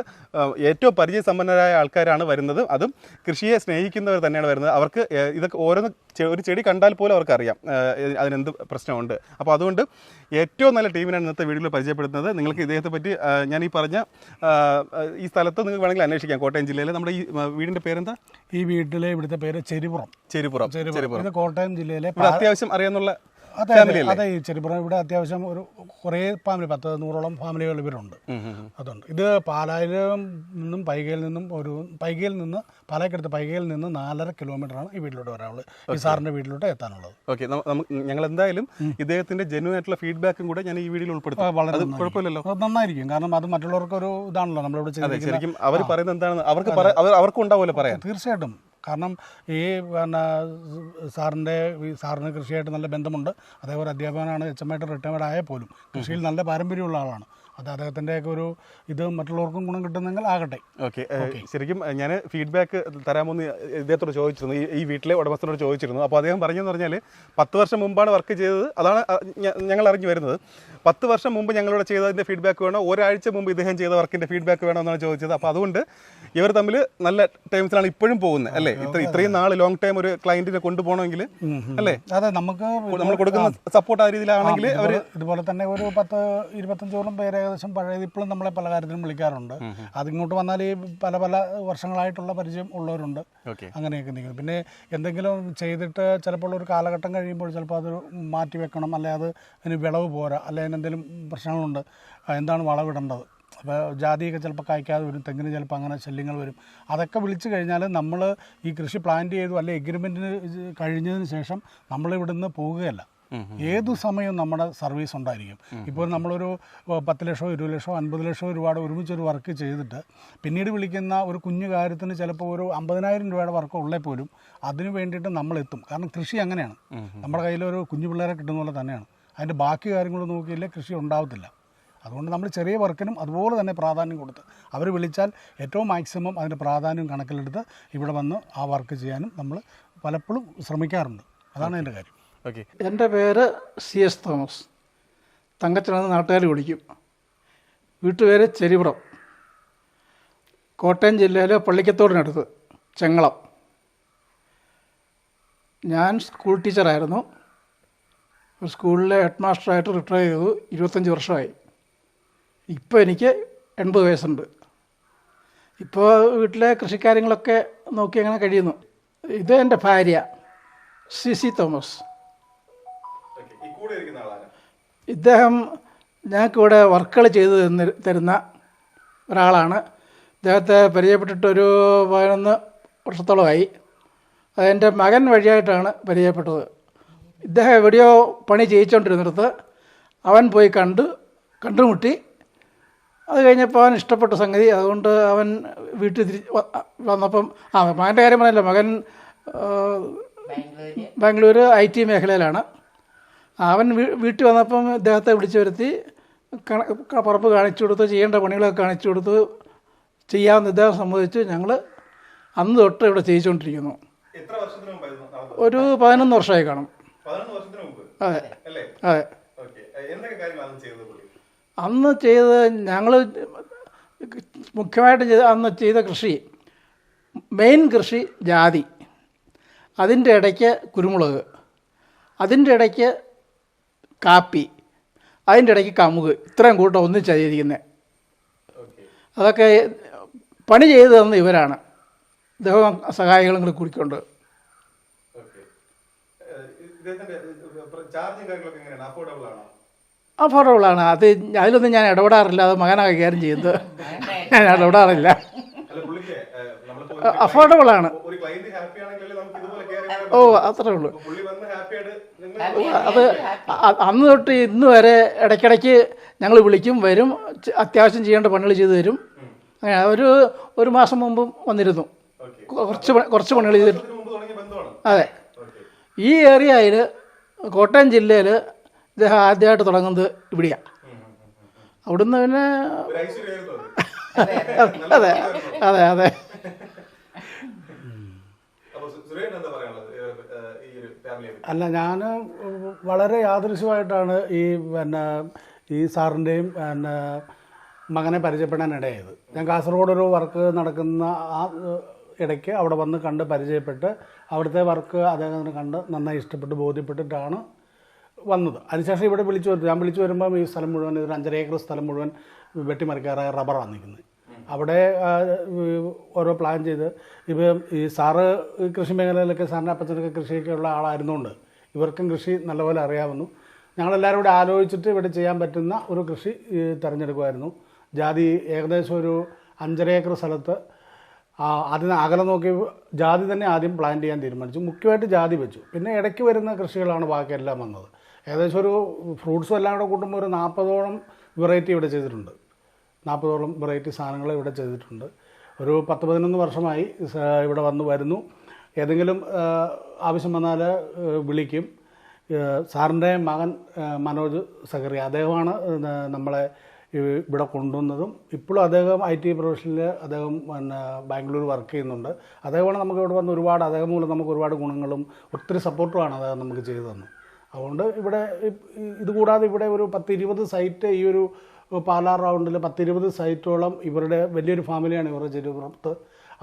ഏറ്റവും പരിചയസമ്പന്നരായ ആൾക്കാരാണ് വരുന്നത്. അതും കൃഷിയെ സ്നേഹിക്കുന്നവർ തന്നെയാണ് വരുന്നത്. അവർക്ക് ഇതൊക്കെ ഓരോന്ന് ഒരു ചെടി കണ്ടാൽ പോലും അവർക്കറിയാം. അതിനെന്ത് പ്രശ്നമുണ്ട്. അപ്പോൾ അതുകൊണ്ട് ഏറ്റവും നല്ല ടീമിനാണ് ഇന്നത്തെ വീഡിയോയിൽ പരിചയപ്പെടുത്തുന്നത്. നിങ്ങൾക്ക് ഇദ്ദേഹത്തെ പറ്റി ഞാൻ ഈ പറഞ്ഞ ഈ സ്ഥലത്ത് നിങ്ങൾക്ക് വേണമെങ്കിൽ അന്വേഷിക്കാം. കോട്ടയം ജില്ലയിലെ നമ്മുടെ ഈ വീടിന്റെ വീടിന്റെ പേരെന്താ? ഈ വീട്ടിലെ ഇവിടുത്തെ പേര് ചെരുപുറം. ചെരുപുറം. ചെരുപുറം. കോട്ടയം ജില്ലയിലെ അത്യാവശ്യം അറിയാന്നുള്ള ഫാമിലി അതെ ഈ ഇവിടെ അത്യാവശ്യം ഒരു കുറേ ഫാമിലി പത്ത് നൂറോളം ഫാമിലികൾ ഇവരുണ്ട്. അതുണ്ട്. ഇത് പാലായിൽ നിന്നും പൈകയിൽ നിന്നും ഒരു പൈകയിൽ നിന്ന് പാലക്കടുത്ത് പൈകയിൽ നിന്ന് നാലര കിലോമീറ്ററാണ് ഈ വീട്ടിലോട്ട് വരാനുള്ളത് ഈ സാറിന്റെ വീട്ടിലോട്ട് എത്താനുള്ളത്. ഓക്കെ ഞങ്ങൾ എന്തായാലും ഇദ്ദേഹത്തിന്റെ ജെന്യൂൻ ആയിട്ടുള്ള ഫീഡ്ബാക്കും കൂടെ ഞാൻ ഈ വീഡിയോയിൽ ഉൾപ്പെടുത്തും. വളരെ. കുഴപ്പമില്ലല്ലോ? അത് നന്നായിരിക്കും. കാരണം അത് മറ്റുള്ളവർക്കൊരു ഇതാണല്ലോ. നമ്മളിവിടെ ശരിക്കും അവർ പറയുന്നത് എന്താണ് അവർക്ക് അവർക്കും ഉണ്ടാവുമല്ലോ പറയാൻ. തീർച്ചയായിട്ടും. കാരണം ഈ പിന്നെ സാറിന്റെ ഈ സാറിന് കൃഷിയായിട്ട് നല്ല ബന്ധമുണ്ട്. അതേപോലെ അധ്യാപകനാണ് എച്ച് എം ആയിട്ട് റിട്ടയർഡ് ആയ പോലും കൃഷിയിൽ നല്ല പാരമ്പര്യമുള്ള ആളാണ്. അത് അദ്ദേഹത്തിന്റെയൊക്കെ ഒരു ഇത് മറ്റുള്ളവർക്കും ഗുണം കിട്ടുന്നെങ്കിൽ ആകട്ടെ. ഓക്കെ ശരിക്കും ഞാൻ ഫീഡ്ബാക്ക് തരാമെന്ന് ഇദ്ദേഹത്തോട് ചോദിച്ചിരുന്നു. ഈ ഈ വീട്ടിലെ ഉടമസ്ഥനോട് ചോദിച്ചിരുന്നു. അപ്പോൾ അദ്ദേഹം പറഞ്ഞെന്ന് പറഞ്ഞാൽ പത്ത് വർഷം മുമ്പാണ് വർക്ക് ചെയ്തത്. അതാണ് ഞങ്ങൾ അറിഞ്ഞു വരുന്നത്. പത്ത് വർഷം മുമ്പ് ഞങ്ങളോട് ചെയ്തതിന്റെ ഫീഡ്ബാക്ക് വേണോ? ഒരാഴ്ച മുമ്പ് ഇദ്ദേഹം ചെയ്ത വർക്കിന്റെ ഫീഡ്ബാക്ക് വേണോ എന്നാണ് ചോദിച്ചത്. അപ്പോൾ അതുകൊണ്ട് ഇവർ തമ്മിൽ നല്ല ടൈംസിലാണ് ഇപ്പോഴും പോകുന്നത് അല്ലേ? ഇത്ര ഇത്രയും നാൾ ലോങ് ടൈം ഒരു ക്ലയന്റിനെ കൊണ്ടുപോകണമെങ്കിൽ അല്ലേ? അതെ നമുക്ക് നമ്മൾ കൊടുക്കുന്ന സപ്പോർട്ട് ആ രീതിയിലാണെങ്കിൽ അവർ ഇതുപോലെ- തന്നെ ഒരു പത്ത് ഇരുപത്തഞ്ചോളം പേര് ഏകദേശം പഴയത് ഇപ്പോഴും നമ്മളെ പല കാര്യത്തിലും വിളിക്കാറുണ്ട്. അതിങ്ങോട്ട് വന്നാൽ ഈ പല പല വർഷങ്ങളായിട്ടുള്ള പരിചയം ഉള്ളവരുണ്ട്. അങ്ങനെയൊക്കെ നിൽക്കുന്നത് പിന്നെ എന്തെങ്കിലും ചെയ്തിട്ട് ചിലപ്പോൾ ഒരു കാലഘട്ടം കഴിയുമ്പോൾ ചിലപ്പോൾ അത് മാറ്റി വെക്കണം അല്ലെ അത് അതിന് വിളവ് പോരാ അല്ലെ അതിന് എന്തെങ്കിലും പ്രശ്നങ്ങളുണ്ട് എന്താണ് വളവിടേണ്ടത്? അപ്പോൾ ജാതിയൊക്കെ ചിലപ്പോൾ കായ്ക്കാതെ വരും തെങ്ങിന് ചിലപ്പോൾ അങ്ങനെ ശല്യങ്ങൾ വരും. അതൊക്കെ വിളിച്ചു കഴിഞ്ഞാൽ നമ്മൾ ഈ കൃഷി പ്ലാന്റ് ചെയ്തു അല്ലെ എഗ്രിമെന്റിന് കഴിഞ്ഞതിന് ശേഷം നമ്മളിവിടുന്ന് പോവുകയല്ല ഏതു സമയവും നമ്മുടെ സർവീസ് ഉണ്ടായിരിക്കും. ഇപ്പോൾ നമ്മളൊരു പത്ത് ലക്ഷമോ ഇരുപത് ലക്ഷമോ അൻപത് ലക്ഷമോ ഒരുപാട് ഒരുമിച്ച് ഒരു വർക്ക് ചെയ്തിട്ട് പിന്നീട് വിളിക്കുന്ന ഒരു കുഞ്ഞു കാര്യത്തിന് ചിലപ്പോൾ ഒരു അമ്പതിനായിരം രൂപയുടെ വർക്ക് ഉള്ളേ പോലും അതിന് വേണ്ടിയിട്ട് നമ്മൾ എത്തും കാരണം കൃഷി അങ്ങനെയാണ്. നമ്മുടെ കയ്യിലൊരു കുഞ്ഞു പിള്ളേരെ കിട്ടുന്ന പോലെ തന്നെയാണ്. അതിന്റെ ബാക്കി കാര്യങ്ങൾ നോക്കിയില്ലേ കൃഷി ഉണ്ടാവത്തില്ല. അതുകൊണ്ട് നമ്മൾ ചെറിയ വർക്കിനും അതുപോലെ തന്നെ പ്രാധാന്യം കൊടുത്ത് അവർ വിളിച്ചാൽ ഏറ്റവും മാക്സിമം അതിന്റെ പ്രാധാന്യം കണക്കിലെടുത്ത് ഇവിടെ വന്ന് ആ വർക്ക് ചെയ്യാനും നമ്മൾ പലപ്പോഴും ശ്രമിക്കാറുണ്ട്. അതാണ് എന്റെ കാര്യം. ഓക്കെ. എന്റെ പേര് സി എസ് തോമസ്. തങ്കച്ചനെന്ന് നാട്ടുകാർ വിളിക്കും. വീട്ടുപേര് ചെരിപുറം കോട്ടയം ജില്ലയിലെ പള്ളിക്കത്തോടിനടുത്ത് ചെങ്ങളം. ഞാൻ സ്കൂൾ ടീച്ചറായിരുന്നു സ്കൂളിലെ ഹെഡ് മാസ്റ്ററായിട്ട് റിട്ടയർ ചെയ്തു. ഇരുപത്തഞ്ച് വർഷമായി. ഇപ്പോൾ എനിക്ക് എൺപത് വയസ്സുണ്ട്. ഇപ്പോൾ വീട്ടിലെ കൃഷിക്കാര്യങ്ങളൊക്കെ നോക്കി അങ്ങനെ കഴിയുന്നു. ഇത് എന്റെ ഭാര്യ സി സി തോമസ്. ഇദ്ദേഹം ഞങ്ങൾക്കിവിടെ വർക്കുകൾ ചെയ്തു തന്നി തരുന്ന ഒരാളാണ്. ഇദ്ദേഹത്തെ പരിചയപ്പെട്ടിട്ടൊരു പതിനൊന്ന് വർഷത്തോളമായി. അതെന്റെ മകൻ വഴിയായിട്ടാണ് പരിചയപ്പെട്ടത്. ഇദ്ദേഹം എവിടെയോ പണി ചെയ്യിച്ചുകൊണ്ടിരുന്നിടത്ത് അവൻ പോയി കണ്ട് കണ്ടുമുട്ടി. അത് കഴിഞ്ഞപ്പോൾ അവൻ ഇഷ്ടപ്പെട്ട സംഗതി അതുകൊണ്ട് അവൻ വീട്ടിൽ തിരി വന്നപ്പം ആ മകന്റെ കാര്യം പറഞ്ഞല്ലോ മകൻ ബാംഗ്ലൂർ ഐ ടി മേഖലയിലാണ്. അവൻ വീ- വീട്ടിൽ വന്നപ്പം ഇദ്ദേഹത്തെ വിളിച്ചു വരുത്തി പുറപ്പ് പറമ്പ് കാണിച്ചു കൊടുത്തു ചെയ്യേണ്ട പണികളൊക്കെ കാണിച്ചു കൊടുത്തു ചെയ്യാമെന്ന് ഇദ്ദേഹം സമ്മതിച്ചു. ഞങ്ങൾ അന്ന് തൊട്ട് ഇവിടെ ചെയ്യിച്ചുകൊണ്ടിരിക്കുന്നു? ഒരു പതിനൊന്ന് വർഷമായി കാണും. അതെ. അതെ. അന്ന് ചെയ്ത് ഞങ്ങൾ മുഖ്യമായിട്ട് ചെയ്ത അന്ന് ചെയ്ത കൃഷി മെയിൻ കൃഷി ജാതി. അതിന്റെ ഇടയ്ക്ക് കുരുമുളക് അതിന്റെ ഇടയ്ക്ക് കാപ്പി അതിന്റെ ഇടയ്ക്ക് കമുക് ഇത്രയും കൂട്ടം ഒന്നിച്ച് ചെയ്തിരിക്കുന്നത് അതൊക്കെ പണി ചെയ്തു തന്ന ഇവരാണ്. ഇദ്ദേഹം സഹായികളും കൂടി കൂടിക്കൊണ്ട് ഓക്കെ ഇദ്ദേഹത്തിന്റെ ചാർജും കാര്യങ്ങളൊക്കെ എങ്ങനെയാണ് അഫോർഡബിൾ ആണ്? അഫോർഡബിളാണ് അത് അതിലൊന്നും ഞാൻ ഇടപെടാറില്ല. അത് മകനാണ് കൈകാര്യം ചെയ്യുന്നത്. ഞാൻ ഇടപെടാറില്ല. അഫോർഡബിൾ ആണ്. ഓ അത്രേ ഉള്ളൂ. അത് അന്ന് തൊട്ട് ഇന്ന് വരെ ഇടയ്ക്കിടയ്ക്ക് ഞങ്ങൾ വിളിക്കും വരും. അത്യാവശ്യം ചെയ്യേണ്ട പണികൾ ചെയ്തു തരും. അങ്ങനെ ഒരു ഒരു മാസം മുമ്പും വന്നിരുന്നു. ഓക്കെ. കുറച്ച് കുറച്ച് പണികൾ ചെയ്തിട്ട് അതെ. ഈ ഏരിയയിൽ കോട്ടയം ജില്ലയിൽ ഇദ്ദേഹം ആദ്യമായിട്ട് തുടങ്ങുന്നത് ഇവിടെയാണ് അവിടുന്ന് പിന്നെ അത് അതെ അതെ. അല്ല ഞാൻ വളരെ യാദൃശ്യമായിട്ടാണ് ഈ പിന്നെ ഈ സാറിന്റെയും പിന്നെ മകനെ പരിചയപ്പെടാൻ ഇടയായത് ഞാൻ കാസർഗോഡ് ഒരു വർക്ക് നടക്കുന്ന ആ ഇടയ്ക്ക് അവിടെ വന്ന് കണ്ട് പരിചയപ്പെട്ട് അവിടുത്തെ വർക്ക് അദ്ദേഹത്തിന് കണ്ട് നന്നായി ഇഷ്ടപ്പെട്ട് ബോധ്യപ്പെട്ടിട്ടാണ് വന്നത്. അതിനുശേഷം ഇവിടെ വിളിച്ചു വരുന്നത് ഞാൻ വിളിച്ചു വരുമ്പം ഈ സ്ഥലം മുഴുവൻ ഇതൊരു അഞ്ചര ഏക്കർ സ്ഥലം മുഴുവൻ വെട്ടിമറിക്കാറായ റബ്ബറാണ് നിൽക്കുന്നത്. അവിടെ ഓരോ പ്ലാൻ ചെയ്ത് ഇപ്പം ഈ സാറ് കൃഷി മേഖലയിലൊക്കെ സാറിന്റെ അപ്പച്ചനൊക്കെ കൃഷിയൊക്കെ ഉള്ള ആളായിരുന്നുകൊണ്ട് ഇവർക്കും കൃഷി നല്ലപോലെ അറിയാവുന്നു. ഞങ്ങളെല്ലാവരും കൂടെ ആലോചിച്ചിട്ട് ഇവിടെ ചെയ്യാൻ പറ്റുന്ന ഒരു കൃഷി തിരഞ്ഞെടുക്കുമായിരുന്നു. ജാതി ഏകദേശം ഒരു അഞ്ചര ഏക്കർ സ്ഥലത്ത് അതിന് അകലെ നോക്കി ജാതി തന്നെ ആദ്യം പ്ലാൻ ചെയ്യാൻ തീരുമാനിച്ചു. മുഖ്യമായിട്ട് ജാതി വെച്ചു. പിന്നെ ഇടയ്ക്ക് വരുന്ന കൃഷികളാണ് ബാക്കിയെല്ലാം വന്നത്. ഏകദേശം ഒരു ഫ്രൂട്ട്സും എല്ലാം കൂടെ കൂട്ടുമ്പോൾ ഒരു നാൽപ്പതോളം വെറൈറ്റി ഇവിടെ ചെയ്തിട്ടുണ്ട്. നാൽപ്പതോളം വെറൈറ്റി സാധനങ്ങൾ ഇവിടെ ചെയ്തിട്ടുണ്ട്. ഒരു പത്ത് പതിനൊന്ന് വർഷമായി ഇവിടെ വന്ന് വരുന്നു. ഏതെങ്കിലും ആവശ്യം വന്നാൽ വിളിക്കും. സാറിന്റെ മകൻ മനോജ് സഹറി അദ്ദേഹമാണ് നമ്മളെ ഇവിടെ കൊണ്ടുവന്നതും ഇപ്പോഴും അദ്ദേഹം ഐ ടി പ്രൊഫഷനിൽ അദ്ദേഹം പിന്നെ ബാംഗ്ലൂർ വർക്ക് ചെയ്യുന്നുണ്ട്. അദ്ദേഹമാണ് നമുക്ക് ഇവിടെ വന്ന് ഒരുപാട് അദ്ദേഹം മൂലം നമുക്ക് ഒരുപാട് ഗുണങ്ങളും ഒത്തിരി സപ്പോർട്ടുമാണ് അദ്ദേഹം നമുക്ക് ചെയ്തു തന്നത്. അതുകൊണ്ട് ഇവിടെ ഇതുകൂടാതെ ഇവിടെ ഒരു പത്ത് ഇരുപത് സൈറ്റ് ഈ ഒരു പാലാ റൗണ്ടിൽ പത്തിരുപത് സൈറ്റോളം ഇവരുടെ വലിയൊരു ഫാമിലിയാണ് ഇവരുടെ ചെരുപുറത്ത്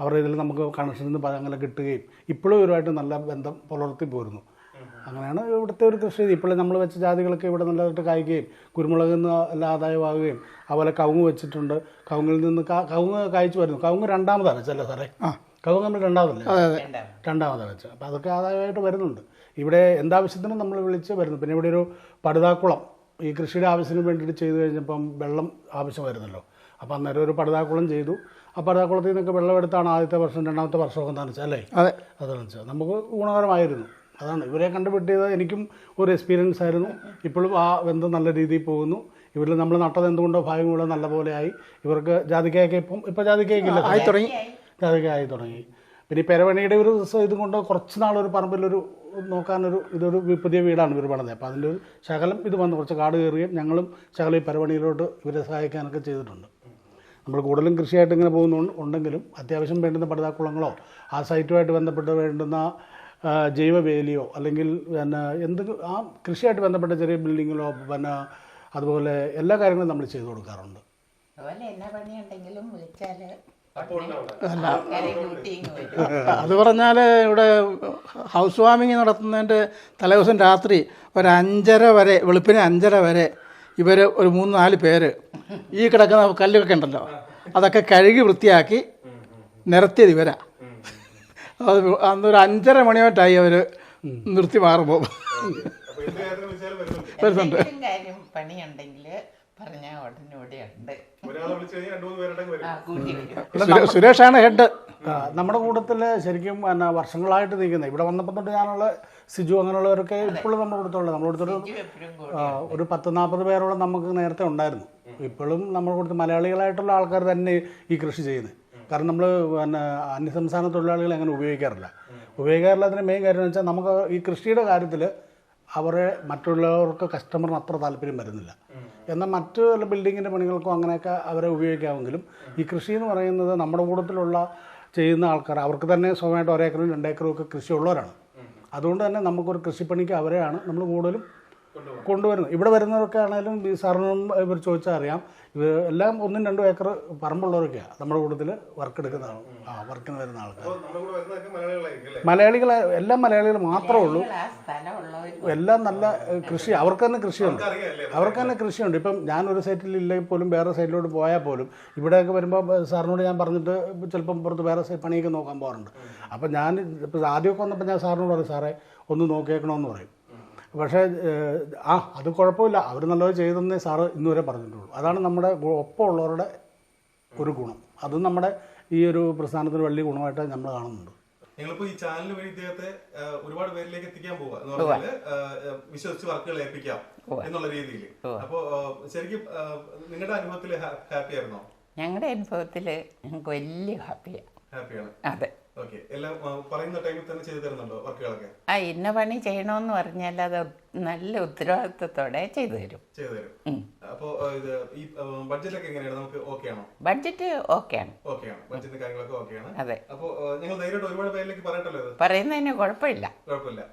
അവരുടെ ഇതിൽ നമുക്ക് കണക്ഷനിൽ നിന്ന് പഴങ്ങൾ കിട്ടുകയും ഇപ്പോഴും ഇവരുമായിട്ട് നല്ല ബന്ധം പുലർത്തി പോരുന്നു. അങ്ങനെയാണ് ഇവിടുത്തെ ഒരു കൃഷി. ഇപ്പോഴും നമ്മൾ വെച്ച ജാതികളൊക്കെ ഇവിടെ നല്ലതായിട്ട് കായ്ക്കുകയും കുരുമുളക് നിന്ന് എല്ലാ ആദായമാകുകയും അതുപോലെ കവുങ്ങ് വെച്ചിട്ടുണ്ട്. കവുങ്ങിൽ നിന്ന് കവുങ്ങ് കായ്ച്ചു വരുന്നു. കവുങ്ങ് രണ്ടാമതാണ് വെച്ചല്ലേ സാറേ? കവുങ്ങ് നമ്മൾ രണ്ടാമതല്ലേ? രണ്ടാമത് രണ്ടാമതാണ് വെച്ചത്. അപ്പോൾ അതൊക്കെ ആദായമായിട്ട് വരുന്നുണ്ട്. ഇവിടെ എന്താവശ്യത്തിനും നമ്മൾ വിളിച്ച് വരുന്നു. പിന്നെ ഇവിടെ ഒരു പടുതാക്കുളം. ഈ കൃഷിയുടെ ആവശ്യത്തിന് വേണ്ടിയിട്ട് ചെയ്തു കഴിഞ്ഞപ്പം വെള്ളം ആവശ്യമായിരുന്നല്ലോ അപ്പോൾ അന്നേരം ഒരു പടുതാക്കുളം ചെയ്തു. ആ പടുതാക്കുളത്തിൽ നിന്നൊക്കെ വെള്ളം എടുത്താണ് ആദ്യത്തെ വർഷം രണ്ടാമത്തെ വർഷമൊക്കെ എന്താണെന്ന് വെച്ചാൽ അല്ലേ? അതെ. അതാണ് വെച്ചാൽ നമുക്ക് ഗുണകരമായിരുന്നു. അതാണ്. ഇവരെ കണ്ടുപിട്ടിയത് എനിക്കും ഒരു എക്സ്പീരിയൻസ് ആയിരുന്നു. ഇപ്പോഴും ആ ബന്ധം നല്ല രീതിയിൽ പോകുന്നു. ഇവരിൽ നമ്മൾ നട്ടത് എന്തുകൊണ്ടോ ഭാഗ്യം കൂടെ നല്ല പോലെ ആയി. ഇവർക്ക് ജാതിക്കയൊക്കെ ഇപ്പം ഇപ്പം ജാതിക്കയൊക്കെ ആയി തുടങ്ങി. ജാതിക്ക ആയി തുടങ്ങി. പിന്നെ ഈ പെരവണിയുടെ ഒരു ദിവസം ഇതും കൊണ്ട് കുറച്ച് നാളൊരു പറമ്പിലൊരു നോക്കാനൊരു ഇതൊരു പുതിയ വീടാണ് ഇവർ പണിത് അപ്പോൾ അതിന്റെ ഒരു ശകലം ഇത് വന്ന്. കുറച്ച് കാട് കയറുകയും ഞങ്ങളും ശകലം ഈ പെരവണിയിലോട്ട് ഇവരെ സഹായിക്കാനൊക്കെ ചെയ്തിട്ടുണ്ട്. നമ്മൾ കൂടുതലും കൃഷിയായിട്ട് ഇങ്ങനെ പോകുന്നുണ്ട്. ഉണ്ടെങ്കിലും അത്യാവശ്യം വേണ്ടുന്ന പടുതാക്കുളങ്ങളോ ആ സൈറ്റുമായിട്ട് ബന്ധപ്പെട്ട് വേണ്ടുന്ന ആ, ജൈവ അല്ലെങ്കിൽ പിന്നെ എന്ത് ആ കൃഷിയായിട്ട് ബന്ധപ്പെട്ട ചെറിയ ബിൽഡിങ്ങിലോ പിന്നെ അതുപോലെ എല്ലാ കാര്യങ്ങളും നമ്മൾ ചെയ്തു കൊടുക്കാറുണ്ട്. അത് പറഞ്ഞാൽ ഇവിടെ ഹൗസ് വാമിങ് നടത്തുന്നതിന്റെ തലേദിവസം രാത്രി ഒരു അഞ്ചര വരെ വെളുപ്പിന് അഞ്ചര വരെ ഇവർ ഒരു മൂന്ന് നാല് പേര് ഈ കിടക്കുന്ന കല്ലൊക്കെ ഉണ്ടല്ലോ അതൊക്കെ കഴുകി വൃത്തിയാക്കി നിരത്തിയത് ഇവരാ. അത് അന്നൊരു അഞ്ചര മണിയോട്ടായി അവർ നിർത്തി മാറുമ്പോൾ വിളിച്ചാലും വരുന്നുണ്ട്. പണിയുണ്ടെങ്കിൽ പറഞ്ഞാൽ ഉടനെ ഇവിടെ ഉണ്ട്. സുരേഷാണ് ഹെഡ്. നമ്മുടെ കൂട്ടത്തിൽ ശരിക്കും എന്നാ വർഷങ്ങളായിട്ട് നിൽക്കുന്നത്. ഇവിടെ വന്നപ്പോൾ തൊട്ട് ഞാനുള്ള സിജു അങ്ങനെയുള്ളവരൊക്കെ ഇപ്പോഴും നമ്മുടെ കൂടുതലുള്ളത് നമ്മുടെ കൂടുതൽ ഒരു പത്ത് നാൽപ്പത് പേരോളം നമുക്ക് നേരത്തെ ഉണ്ടായിരുന്നു. ഇപ്പോഴും നമ്മുടെ കൂട്ടത്തിൽ മലയാളികളായിട്ടുള്ള ആൾക്കാർ തന്നെ ഈ കൃഷി ചെയ്യുന്നത്. കാരണം നമ്മൾ പിന്നെ അന്യസംസ്ഥാന തൊഴിലാളികളെ അങ്ങനെ ഉപയോഗിക്കാറില്ല. ഉപയോഗിക്കാറില്ലാത്തതിന് മെയിൻ കാര്യം എന്ന് വെച്ചാൽ നമുക്ക് ഈ കൃഷിയുടെ കാര്യത്തിൽ അവരെ മറ്റുള്ളവർക്ക് കസ്റ്റമറിന് അത്ര താല്പര്യം വരുന്നില്ല. എന്നാൽ മറ്റ് വല്ല ബിൽഡിങ്ങിന്റെ പണികൾക്കും അങ്ങനെയൊക്കെ അവരെ ഉപയോഗിക്കാമെങ്കിലും ഈ കൃഷി എന്ന് പറയുന്നത് നമ്മുടെ കൂട്ടത്തിലുള്ള ചെയ്യുന്ന ആൾക്കാർ അവർക്ക് തന്നെ സ്വന്തമായിട്ട് ഒരേക്കറും രണ്ടേക്കറും ഒക്കെ കൃഷി ഉള്ളവരാണ് അതുകൊണ്ട് തന്നെ നമുക്കൊരു കൃഷിപ്പണിക്ക് അവരെയാണ് നമ്മൾ കൂടുതലും കൊണ്ടുവരുന്നത്. ഇവിടെ വരുന്നവരൊക്കെ ആണെങ്കിലും ഈ സാറിനും ഇവർ ചോദിച്ചാൽ അറിയാം. ഇവർ എല്ലാം ഒന്നും രണ്ടും ഏക്കർ പറമ്പുള്ളവരൊക്കെയാണ് നമ്മുടെ കൂട്ടത്തിൽ വർക്ക് എടുക്കുന്ന ആൾ ആ വർക്കിന് വരുന്ന ആൾക്കാർ മലയാളികൾ എല്ലാം മലയാളികൾ മാത്രമേ ഉള്ളൂ. സ്ഥലമുള്ളവർ എല്ലാം നല്ല കൃഷി അവർക്ക് തന്നെ കൃഷിയുണ്ട്. അവർക്ക് തന്നെ കൃഷിയുണ്ട്. ഇപ്പം ഞാൻ ഒരു സൈറ്റിൽ ഇല്ലെങ്കിൽ പോലും വേറെ സൈറ്റിലോട്ട് പോയാൽ പോലും ഇവിടെയൊക്കെ വരുമ്പോൾ സാറിനോട് ഞാൻ പറഞ്ഞിട്ട് ചിലപ്പം പുറത്ത് വേറെ സൈറ്റ് പണിയൊക്കെ നോക്കാൻ പോകാറുണ്ട്. അപ്പം ഞാൻ ഇപ്പം ആദ്യമൊക്കെ വന്നപ്പോൾ ഞാൻ സാറിനോട് പറയും സാറേ ഒന്ന് നോക്കിയേക്കണമെന്ന് പറയും. പക്ഷേ ആ അത് കുഴപ്പമില്ല. അവർ നല്ലത് ചെയ്തെന്നേ സാറ് ഇന്നുവരെ പറഞ്ഞിട്ടുള്ളൂ. അതാണ് നമ്മുടെ ഒപ്പമുള്ളവരുടെ ഒരു ഗുണം. അതും നമ്മുടെ ഈ ഒരു പ്രസ്ഥാനത്തിന് വലിയ ഗുണമായിട്ട് നമ്മൾ കാണുന്നുണ്ട്. ഞങ്ങളിപ്പോ ഈ ചാനൽ വഴി ഇദ്ദേഹത്തെ ഒരുപാട് പേരിലേക്ക് എത്തിക്കാൻ പോവുക എന്ന് പറഞ്ഞാൽ വിശ്വസിച്ച് വർക്കുകൾ ഏൽപ്പിക്കാം എന്നുള്ള രീതിയിൽ അപ്പോ ശരിക്കും നിങ്ങളുടെ അനുഭവത്തിൽ ഹാപ്പി ആയിരുന്നോ ഞങ്ങളുടെ അനുഭവത്തിൽ ഞങ്ങൾക്ക് വലിയ ഹാപ്പിയാണ് ഹാപ്പിയാണ്. അതെ. ആ, ഇന്ന പണി ചെയ്യണമെന്ന് പറഞ്ഞാൽ അത് നല്ല ഉത്തരവാദിത്വത്തോടെ ചെയ്തു തരും. ബഡ്ജറ്റ് ഓക്കെയാണ് അതെ. പറയുന്നതിന് കുഴപ്പമില്ല.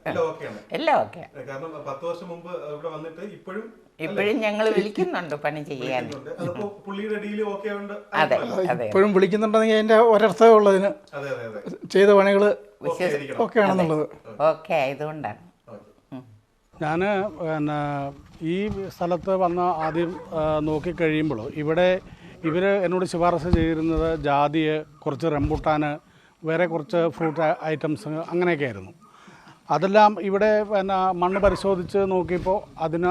എല്ലാം ഓക്കെ ആണ്. എല്ലാം ഓക്കെ കാരണം പത്ത് വർഷം മുമ്പ് ഇവിടെ വന്നിട്ട് ഇപ്പോഴും ഇപ്പോഴും ഞങ്ങൾ വിളിക്കുന്നുണ്ട് പണി ചെയ്യാൻ. അതെ. അതെ. ഇപ്പോഴും വിളിക്കുന്നുണ്ടെങ്കിൽ അതിന്റെ ഒരർത്ഥമേ ഉള്ളതിന് ചെയ്ത പണികൾ ഓക്കെ ആണെന്നുള്ളത്. ഓക്കെ ആയതുകൊണ്ടാണ്. ഞാൻ പിന്നെ ഈ സ്ഥലത്ത് വന്ന ആദ്യം നോക്കിക്കഴിയുമ്പോൾ ഇവിടെ ഇവർ എന്നോട് ശുപാർശ ചെയ്തിരുന്നത് ജാതിയെ കുറച്ച് റംബുട്ടാൻ വേറെ കുറച്ച് ഫ്രൂട്ട് ഐറ്റംസ് അങ്ങനെയൊക്കെ ആയിരുന്നു. അതെല്ലാം ഇവിടെ പിന്നെ മണ്ണ് പരിശോധിച്ച് നോക്കിയപ്പോൾ അതിന്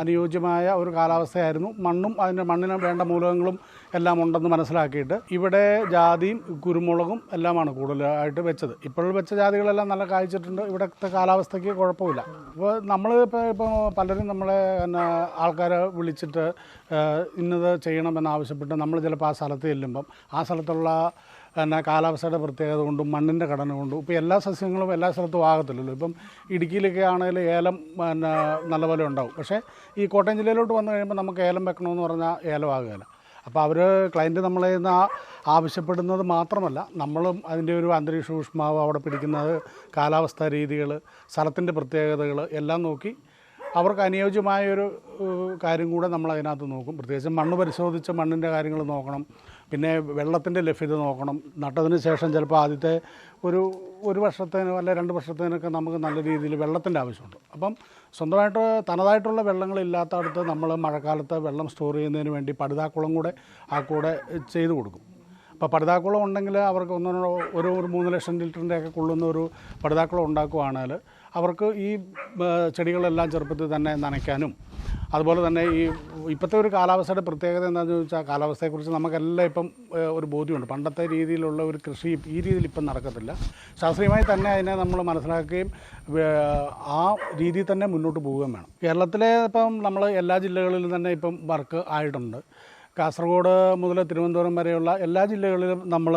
അനുയോജ്യമായ ഒരു കാലാവസ്ഥയായിരുന്നു. മണ്ണും അതിന് മണ്ണിന് വേണ്ട മൂലകങ്ങളും എല്ലാം ഉണ്ടെന്ന് മനസ്സിലാക്കിയിട്ട് ഇവിടെ ജാതിയും കുരുമുളകും എല്ലാമാണ് കൂടുതലായിട്ട് വെച്ചത്. ഇപ്പോഴും വെച്ച ജാതികളെല്ലാം നല്ല കായ്ച്ചിട്ടുണ്ട്. ഇവിടുത്തെ കാലാവസ്ഥയ്ക്ക് കുഴപ്പമില്ല. അപ്പോൾ നമ്മൾ ഇപ്പോൾ ഇപ്പോൾ പലരും നമ്മളെ പിന്നെ ആൾക്കാരെ വിളിച്ചിട്ട് ഇന്നത് ചെയ്യണമെന്ന് ആവശ്യപ്പെട്ട് നമ്മൾ ചിലപ്പോൾ ആ സ്ഥലത്ത് ചെല്ലുമ്പം ആ സ്ഥലത്തുള്ള പിന്നെ കാലാവസ്ഥയുടെ പ്രത്യേകത കൊണ്ടും മണ്ണിന്റെ ഘടന കൊണ്ടും ഇപ്പോൾ എല്ലാ സസ്യങ്ങളും എല്ലാ സ്ഥലത്തും ആകത്തില്ലല്ലോ. ഇപ്പം ഇടുക്കിയിലൊക്കെ ആണെങ്കിൽ ഏലം പിന്നെ നല്ലപോലെ ഉണ്ടാവും. പക്ഷേ ഈ കോട്ടയം ജില്ലയിലോട്ട് വന്നു കഴിയുമ്പോൾ നമുക്ക് ഏലം വെക്കണമെന്ന് പറഞ്ഞാൽ ഏലം ആകുകയില്ല. അപ്പോൾ അവർ ക്ലയന്റ് നമ്മളെ നിന്ന് ആവശ്യപ്പെടുന്നത് മാത്രമല്ല നമ്മളും അതിന്റെ ഒരു അന്തരീക്ഷ ഊഷ്മാവ് അവിടെ പിടിക്കുന്നത് കാലാവസ്ഥാ രീതികൾ സ്ഥലത്തിന്റെ പ്രത്യേകതകൾ എല്ലാം നോക്കി അവർക്ക് അനുയോജ്യമായൊരു കാര്യം കൂടെ നമ്മൾ അതിനകത്ത് നോക്കും. പ്രത്യേകിച്ച് മണ്ണ് പരിശോധിച്ച് മണ്ണിന്റെ കാര്യങ്ങൾ നോക്കണം. പിന്നെ വെള്ളത്തിന്റെ ലഭ്യത നോക്കണം. നട്ടതിന് ശേഷം ചിലപ്പോൾ ആദ്യത്തെ ഒരു ഒരു വർഷത്തേനോ അല്ലെ രണ്ട് വർഷത്തേനൊക്കെ നമുക്ക് നല്ല രീതിയിൽ വെള്ളത്തിന്റെ ആവശ്യമുണ്ട്. അപ്പം സ്വന്തമായിട്ട് തനതായിട്ടുള്ള വെള്ളങ്ങളില്ലാത്തടത്ത് നമ്മൾ മഴക്കാലത്ത് വെള്ളം സ്റ്റോർ ചെയ്യുന്നതിന് വേണ്ടി പടുതാക്കുളം കൂടെ ആ കൂടെ ചെയ്തു കൊടുക്കും. അപ്പോൾ പടുതാക്കുളം ഉണ്ടെങ്കിൽ അവർക്ക് ഒന്നോ ഒരു ഒരു മൂന്ന് ലക്ഷം ലിറ്ററിന്റെയൊക്കെ കൊള്ളുന്ന ഒരു പടുതാക്കുളം ഉണ്ടാക്കുകയാണെങ്കിൽ അവർക്ക് ഈ ചെടികളെല്ലാം ചെറുപ്പത്തിൽ തന്നെ നനയ്ക്കാനും അതുപോലെ തന്നെ ഈ ഇപ്പോഴത്തെ ഒരു കാലാവസ്ഥയുടെ പ്രത്യേകത എന്താണെന്ന് ചോദിച്ചാൽ കാലാവസ്ഥയെക്കുറിച്ച് നമുക്കെല്ലാം ഇപ്പം ഒരു ബോധ്യമുണ്ട്. പണ്ടത്തെ രീതിയിലുള്ള ഒരു കൃഷി ഈ രീതിയിൽ ഇപ്പം നടക്കത്തില്ല. ശാസ്ത്രീയമായി തന്നെ അതിനെ നമ്മൾ മനസ്സിലാക്കുകയും ആ രീതിയിൽ തന്നെ മുന്നോട്ട് പോവുകയും വേണം. കേരളത്തിലെ ഇപ്പം നമ്മൾ എല്ലാ ജില്ലകളിലും തന്നെ ഇപ്പം വർക്ക് ആയിട്ടുണ്ട്. കാസർഗോഡ് മുതൽ തിരുവനന്തപുരം വരെയുള്ള എല്ലാ ജില്ലകളിലും നമ്മൾ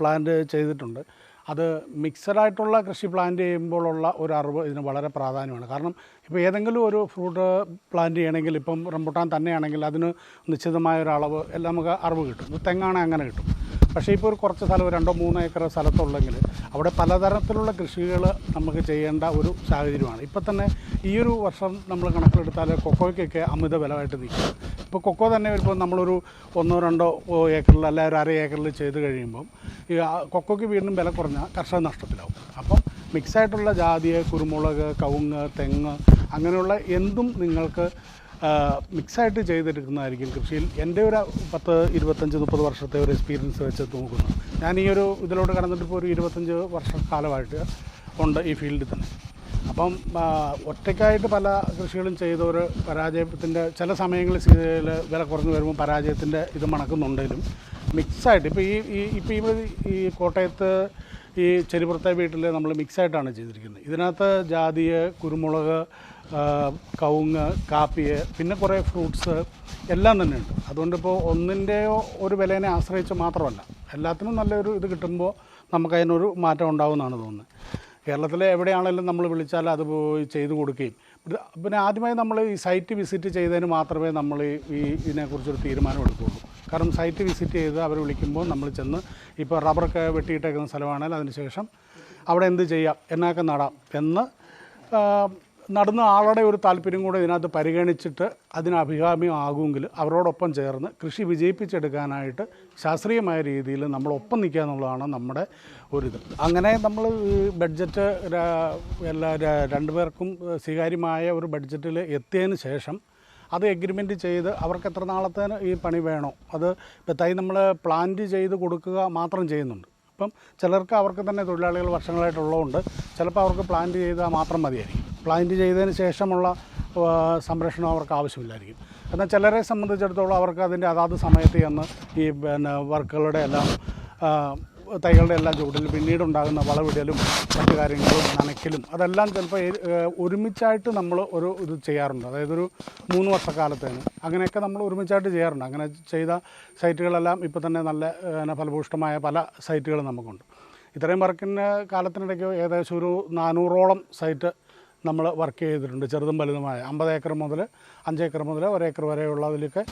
പ്ലാന്റ് ചെയ്തിട്ടുണ്ട്. അത് മിക്സഡായിട്ടുള്ള കൃഷി പ്ലാന്റ് ചെയ്യുമ്പോഴുള്ള ഒരു അറിവ് ഇതിന് വളരെ പ്രാധാന്യമാണ്. കാരണം ഇപ്പോൾ ഏതെങ്കിലും ഒരു ഫ്രൂട്ട് പ്ലാന്റ് ചെയ്യണമെങ്കിൽ ഇപ്പം റംബുട്ടാൻ തന്നെയാണെങ്കിൽ അതിന് നിശ്ചിതമായ ഒരു അളവ് എല്ലാം നമുക്ക് അറിവ് കിട്ടും. തെങ്ങാണെങ്കിൽ അങ്ങനെ കിട്ടും. പക്ഷേ ഇപ്പോൾ ഒരു കുറച്ച് സ്ഥലം രണ്ടോ മൂന്നോ ഏക്കർ സ്ഥലത്തുള്ളെങ്കിൽ അവിടെ പലതരത്തിലുള്ള കൃഷികൾ നമുക്ക് ചെയ്യേണ്ട ഒരു സാഹചര്യമാണ്. ഇപ്പം തന്നെ ഈ ഒരു വർഷം നമ്മൾ കണക്കിലെടുത്താൽ കൊക്കോയ്ക്കൊക്കെ അമിത ബലമായിട്ട് നിൽക്കും. ഇപ്പോൾ കൊക്കോ തന്നെ ഇപ്പോൾ നമ്മളൊരു ഒന്നോ രണ്ടോ ഏക്കറിൽ അല്ല ഒരു അര ഏക്കറിൽ ചെയ്ത് കഴിയുമ്പം ഈ കൊക്കോയ്ക്ക് വീണ്ടും വില കുറഞ്ഞാൽ കർഷക നഷ്ടത്തിലാവും. അപ്പം മിക്സായിട്ടുള്ള ജാതി കുരുമുളക് കവുങ്ങ് തെങ്ങ് അങ്ങനെയുള്ള എന്തും നിങ്ങൾക്ക് മിക്സായിട്ട് ചെയ്തെടുക്കുന്നതായിരിക്കും കൃഷിയിൽ എന്റെ ഒരു പത്ത് ഇരുപത്തഞ്ച് മുപ്പത് വർഷത്തെ ഒരു എക്സ്പീരിയൻസ് വെച്ച് നോക്കുന്നു. ഞാൻ ഈ ഒരു ഇതിലോട്ട് കടന്നിട്ട് ഇപ്പോൾ ഒരു ഇരുപത്തഞ്ച് വർഷക്കാലമായിട്ട് ഉണ്ട് ഈ ഫീൽഡിൽ തന്നെ. അപ്പം ഒറ്റയ്ക്കായിട്ട് പല കൃഷികളും ചെയ്തവർ പരാജയത്തിന്റെ ചില സമയങ്ങളിൽ വില കുറഞ്ഞു വരുമ്പോൾ പരാജയത്തിന്റെ ഇത് മണക്കുന്നുണ്ടെങ്കിലും മിക്സായിട്ട് ഇപ്പോൾ ഈ ഈ ഇപ്പോൾ ഇവിടെ ഈ കോട്ടയത്ത് ഈ ചെരിപ്പുറത്തെ വീട്ടിൽ നമ്മൾ മിക്സായിട്ടാണ് ചെയ്തിരിക്കുന്നത്. ഇതിനകത്ത് ജാതിയ കുരുമുളക് കവുങ്ങ് കാപ്പിയ് പിന്നെ കുറേ ഫ്രൂട്ട്സ് എല്ലാം തന്നെ ഉണ്ട്. അതുകൊണ്ടിപ്പോൾ ഒന്നിന്റെയോ ഒരു വിലേനെ ആശ്രയിച്ച് മാത്രമല്ല എല്ലാത്തിനും നല്ലൊരു ഇത് കിട്ടുമ്പോൾ നമുക്കതിനൊരു മാറ്റം ഉണ്ടാവുമെന്നാണ് തോന്നുന്നത്. കേരളത്തിലെ എവിടെയാണെങ്കിലും നമ്മൾ വിളിച്ചാൽ അത് പോയി ചെയ്തു കൊടുക്കുകയും. പിന്നെ ആദ്യമായി നമ്മൾ ഈ സൈറ്റ് വിസിറ്റ് ചെയ്തതിന് മാത്രമേ നമ്മൾ ഈ ഇതിനെക്കുറിച്ചൊരു തീരുമാനം എടുക്കുകയുള്ളൂ കാരണം സൈറ്റ് വിസിറ്റ് ചെയ്ത് അവർ വിളിക്കുമ്പോൾ നമ്മൾ ചെന്ന് ഇപ്പോൾ റബ്ബറൊക്കെ വെട്ടിയിട്ടേക്കുന്ന സ്ഥലമാണെങ്കിൽ അതിന് ശേഷം അവിടെ എന്ത് ചെയ്യാം എന്നൊക്കെ നടാം എന്ന് നടുന്ന ആളുടെ ഒരു താല്പര്യം കൂടെ ഇതിനകത്ത് പരിഗണിച്ചിട്ട് അതിന് അഭികാമ്യമാകുമെങ്കിൽ അവരോടൊപ്പം ചേർന്ന് കൃഷി വിജയിപ്പിച്ചെടുക്കാനായിട്ട് ശാസ്ത്രീയമായ രീതിയിൽ നമ്മൾ ഒപ്പം നിൽക്കുക എന്നുള്ളതാണ് നമ്മുടെ ഒരിത് അങ്ങനെ നമ്മൾ ബഡ്ജറ്റ് എല്ലാ രണ്ടുപേർക്കും സ്വീകാര്യമായ ഒരു ബഡ്ജറ്റിൽ എത്തിയതിന് ശേഷം അത് എഗ്രിമെന്റ് ചെയ്ത് അവർക്ക് എത്ര നാളത്തേന് ഈ പണി വേണോ? അത് തൈ നമ്മൾ പ്ലാന്റ് ചെയ്ത് കൊടുക്കുക മാത്രം ചെയ്യുന്നുണ്ട്. അപ്പം ചിലർക്ക് അവർക്ക് തന്നെ തൊഴിലാളികൾ വർഷങ്ങളായിട്ടുള്ളതുകൊണ്ട് ചിലപ്പോൾ അവർക്ക് പ്ലാന്റ് ചെയ്താൽ മാത്രം മതിയായിരിക്കും. പ്ലാന്റ് ചെയ്തതിന് ശേഷമുള്ള സംരക്ഷണം അവർക്ക് ആവശ്യമില്ലായിരിക്കും. എന്നാൽ ചിലരെ സംബന്ധിച്ചിടത്തോളം അവർക്ക് അതിന്റെ അതാത് സമയത്ത് ചെന്ന് ഈ പിന്നെ വർക്കുകളുടെ എല്ലാം തൈകളുടെ എല്ലാം ചുവട്ടിൽ പിന്നീടുണ്ടാകുന്ന വളവിടലും മറ്റു കാര്യങ്ങളും നനയ്ക്കലും അതെല്ലാം ചിലപ്പോൾ ഒരുമിച്ചായിട്ട് നമ്മൾ ഒരു ഇത് ചെയ്യാറുണ്ട്. അതായത് ഒരു മൂന്ന് വർഷക്കാലത്തേന് അങ്ങനെയൊക്കെ നമ്മൾ ഒരുമിച്ചായിട്ട് ചെയ്യാറുണ്ട്. അങ്ങനെ ചെയ്ത സൈറ്റുകളെല്ലാം ഇപ്പോൾ തന്നെ നല്ല ഫലഭൂഷ്ടമായ പല സൈറ്റുകളും നമുക്കുണ്ട്. ഇത്രയും വർക്കിന്റെ കാലത്തിനിടയ്ക്ക് ഏകദേശം ഒരു നാനൂറോളം സൈറ്റ് നമ്മൾ വർക്ക് ചെയ്തിട്ടുണ്ട് ചെറുതും വലുതുമായ. അമ്പത് ഏക്കർ മുതൽ അഞ്ച് ഏക്കർ മുതൽ ഒരേക്കർ വരെയുള്ളതിലൊക്കെ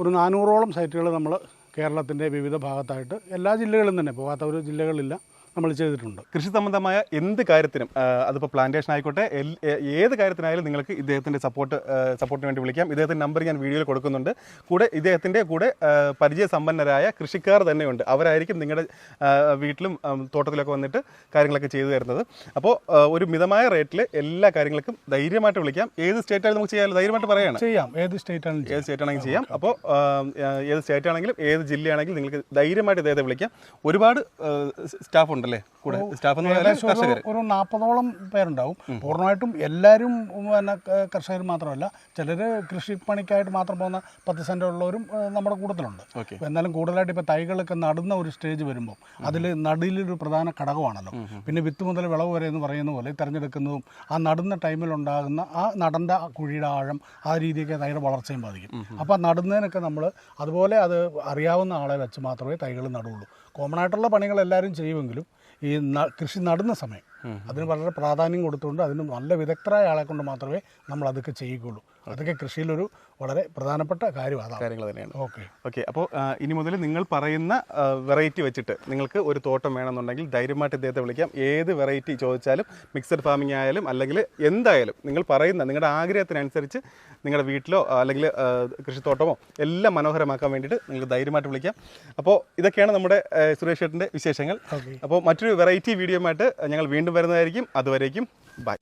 ഒരു നാനൂറോളം സൈറ്റുകൾ നമ്മൾ കേരളത്തിന്റെ വിവിധ ഭാഗത്തായിട്ട് എല്ലാ ജില്ലകളിലും തന്നെ പോകാത്ത ഒരു ജില്ലകളില്ല. നമ്മൾ ചെയ്തിട്ടുണ്ട്. കൃഷി സംബന്ധമായ എന്ത് കാര്യത്തിനും അതിപ്പോൾ പ്ലാന്റേഷൻ ആയിക്കോട്ടെ ഏത് കാര്യത്തിനായാലും നിങ്ങൾക്ക് ഇദ്ദേഹത്തിന്റെ സപ്പോർട്ട് സപ്പോർട്ടിന് വേണ്ടി വിളിക്കാം. ഇദ്ദേഹത്തിന്റെ നമ്പർ ഞാൻ വീഡിയോയിൽ കൊടുക്കുന്നുണ്ട്. കൂടെ ഇദ്ദേഹത്തിന്റെ കൂടെ പരിചയ സമ്പന്നരായ കൃഷിക്കാർ തന്നെയുണ്ട്. അവരായിരിക്കും നിങ്ങളുടെ വീട്ടിലും തോട്ടത്തിലൊക്കെ വന്നിട്ട് കാര്യങ്ങളൊക്കെ ചെയ്തു തരുന്നത്. അപ്പോൾ ഒരു മിതമായ റേറ്റിൽ എല്ലാ കാര്യങ്ങൾക്കും ധൈര്യമായിട്ട് വിളിക്കാം. ഏത് സ്റ്റേറ്റ് ആയാലും നമുക്ക് ചെയ്യാമല്ലോ ധൈര്യമായിട്ട് പറയാണ്. ചെയ്യാം. ഏത് സ്റ്റേറ്റ് ആണെങ്കിലും ഏത് സ്റ്റേറ്റ് ആണെങ്കിലും ചെയ്യാം. അപ്പോൾ ഏത് സ്റ്റേറ്റ് ആണെങ്കിലും ഏത് ജില്ലയാണെങ്കിലും നിങ്ങൾക്ക് ധൈര്യമായിട്ട് ഇദ്ദേഹത്തെ വിളിക്കാം. ഒരുപാട് സ്റ്റാഫ് ഉണ്ടല്ലേ? കൂടെ സ്റ്റാഫ് ഒരു- നാൽപ്പതോളം പേരുണ്ടാവും. പൂർണമായിട്ടും എല്ലാവരും പിന്നെ കർഷകർ മാത്രമല്ല ചിലർ കൃഷിപ്പണിക്കായിട്ട് മാത്രം പോകുന്ന പത്ത് സെന്റ് ഉള്ളവരും നമ്മുടെ കൂട്ടത്തിലുണ്ട്. എന്നാലും കൂടുതലായിട്ട് ഇപ്പോൾ തൈകളൊക്കെ നടുന്ന ഒരു സ്റ്റേജ് വരുമ്പോൾ അതിൽ നടിയിലൊരു പ്രധാന ഘടകമാണല്ലോ. പിന്നെ വിത്ത് മുതൽ വിളവ് വരെ എന്ന് പറയുന്ന പോലെ തിരഞ്ഞെടുക്കുന്നതും ആ നടുന്ന ടൈമിൽ ഉണ്ടാകുന്ന ആ നടന്റെ കുഴിയുടെ ആഴം ആ രീതിയൊക്കെ തൈയുടെ വളർച്ചയും ബാധിക്കും. അപ്പോൾ നടുന്നതിനൊക്കെ നമ്മൾ അതുപോലെ അത് അറിയാവുന്ന ആളെ വെച്ച് മാത്രമേ തൈകൾ നടുള്ളൂ. കോമൺ ആയിട്ടുള്ള പണികൾ എല്ലാവരും ചെയ്യുമെങ്കിലും ഈ കൃഷി നടുന്ന സമയം അതിന് വളരെ പ്രാധാന്യം കൊടുത്തുകൊണ്ട് അതിന് നല്ല വിദഗ്ധരായ ആളെ കൊണ്ട് മാത്രമേ നമ്മൾ അതൊക്കെ ചെയ്യിക്കുള്ളൂ അതൊക്കെ കൃഷിയിലൊരു വളരെ പ്രധാനപ്പെട്ട കാര്യമാണ്. കാര്യങ്ങൾ തന്നെയാണ്. ഓക്കെ. ഓക്കെ അപ്പോൾ ഇനി മുതൽ നിങ്ങൾ പറയുന്ന വെറൈറ്റി വെച്ചിട്ട് നിങ്ങൾക്ക് ഒരു തോട്ടം വേണമെന്നുണ്ടെങ്കിൽ ധൈര്യമായിട്ട് ഇദ്ദേഹത്തെ വിളിക്കാം. ഏത് വെറൈറ്റി ചോദിച്ചാലും മിക്സഡ് ഫാമിംഗ് ആയാലും അല്ലെങ്കിൽ എന്തായാലും നിങ്ങൾ പറയുന്ന നിങ്ങളുടെ ആഗ്രഹത്തിനനുസരിച്ച് നിങ്ങളുടെ വീട്ടിലോ അല്ലെങ്കിൽ കൃഷിത്തോട്ടമോ എല്ലാം മനോഹരമാക്കാൻ വേണ്ടിയിട്ട് നിങ്ങൾക്ക് ധൈര്യമായിട്ട് വിളിക്കാം. അപ്പോൾ ഇതൊക്കെയാണ് നമ്മുടെ സുരേഷ് ചേട്ടന്റെ വിശേഷങ്ങൾ. അപ്പോൾ മറ്റൊരു വെറൈറ്റി വീഡിയോ ആയിട്ട് ഞങ്ങൾ വീണ്ടും വരുന്നതായിരിക്കും. അതുവരേക്കും ബൈ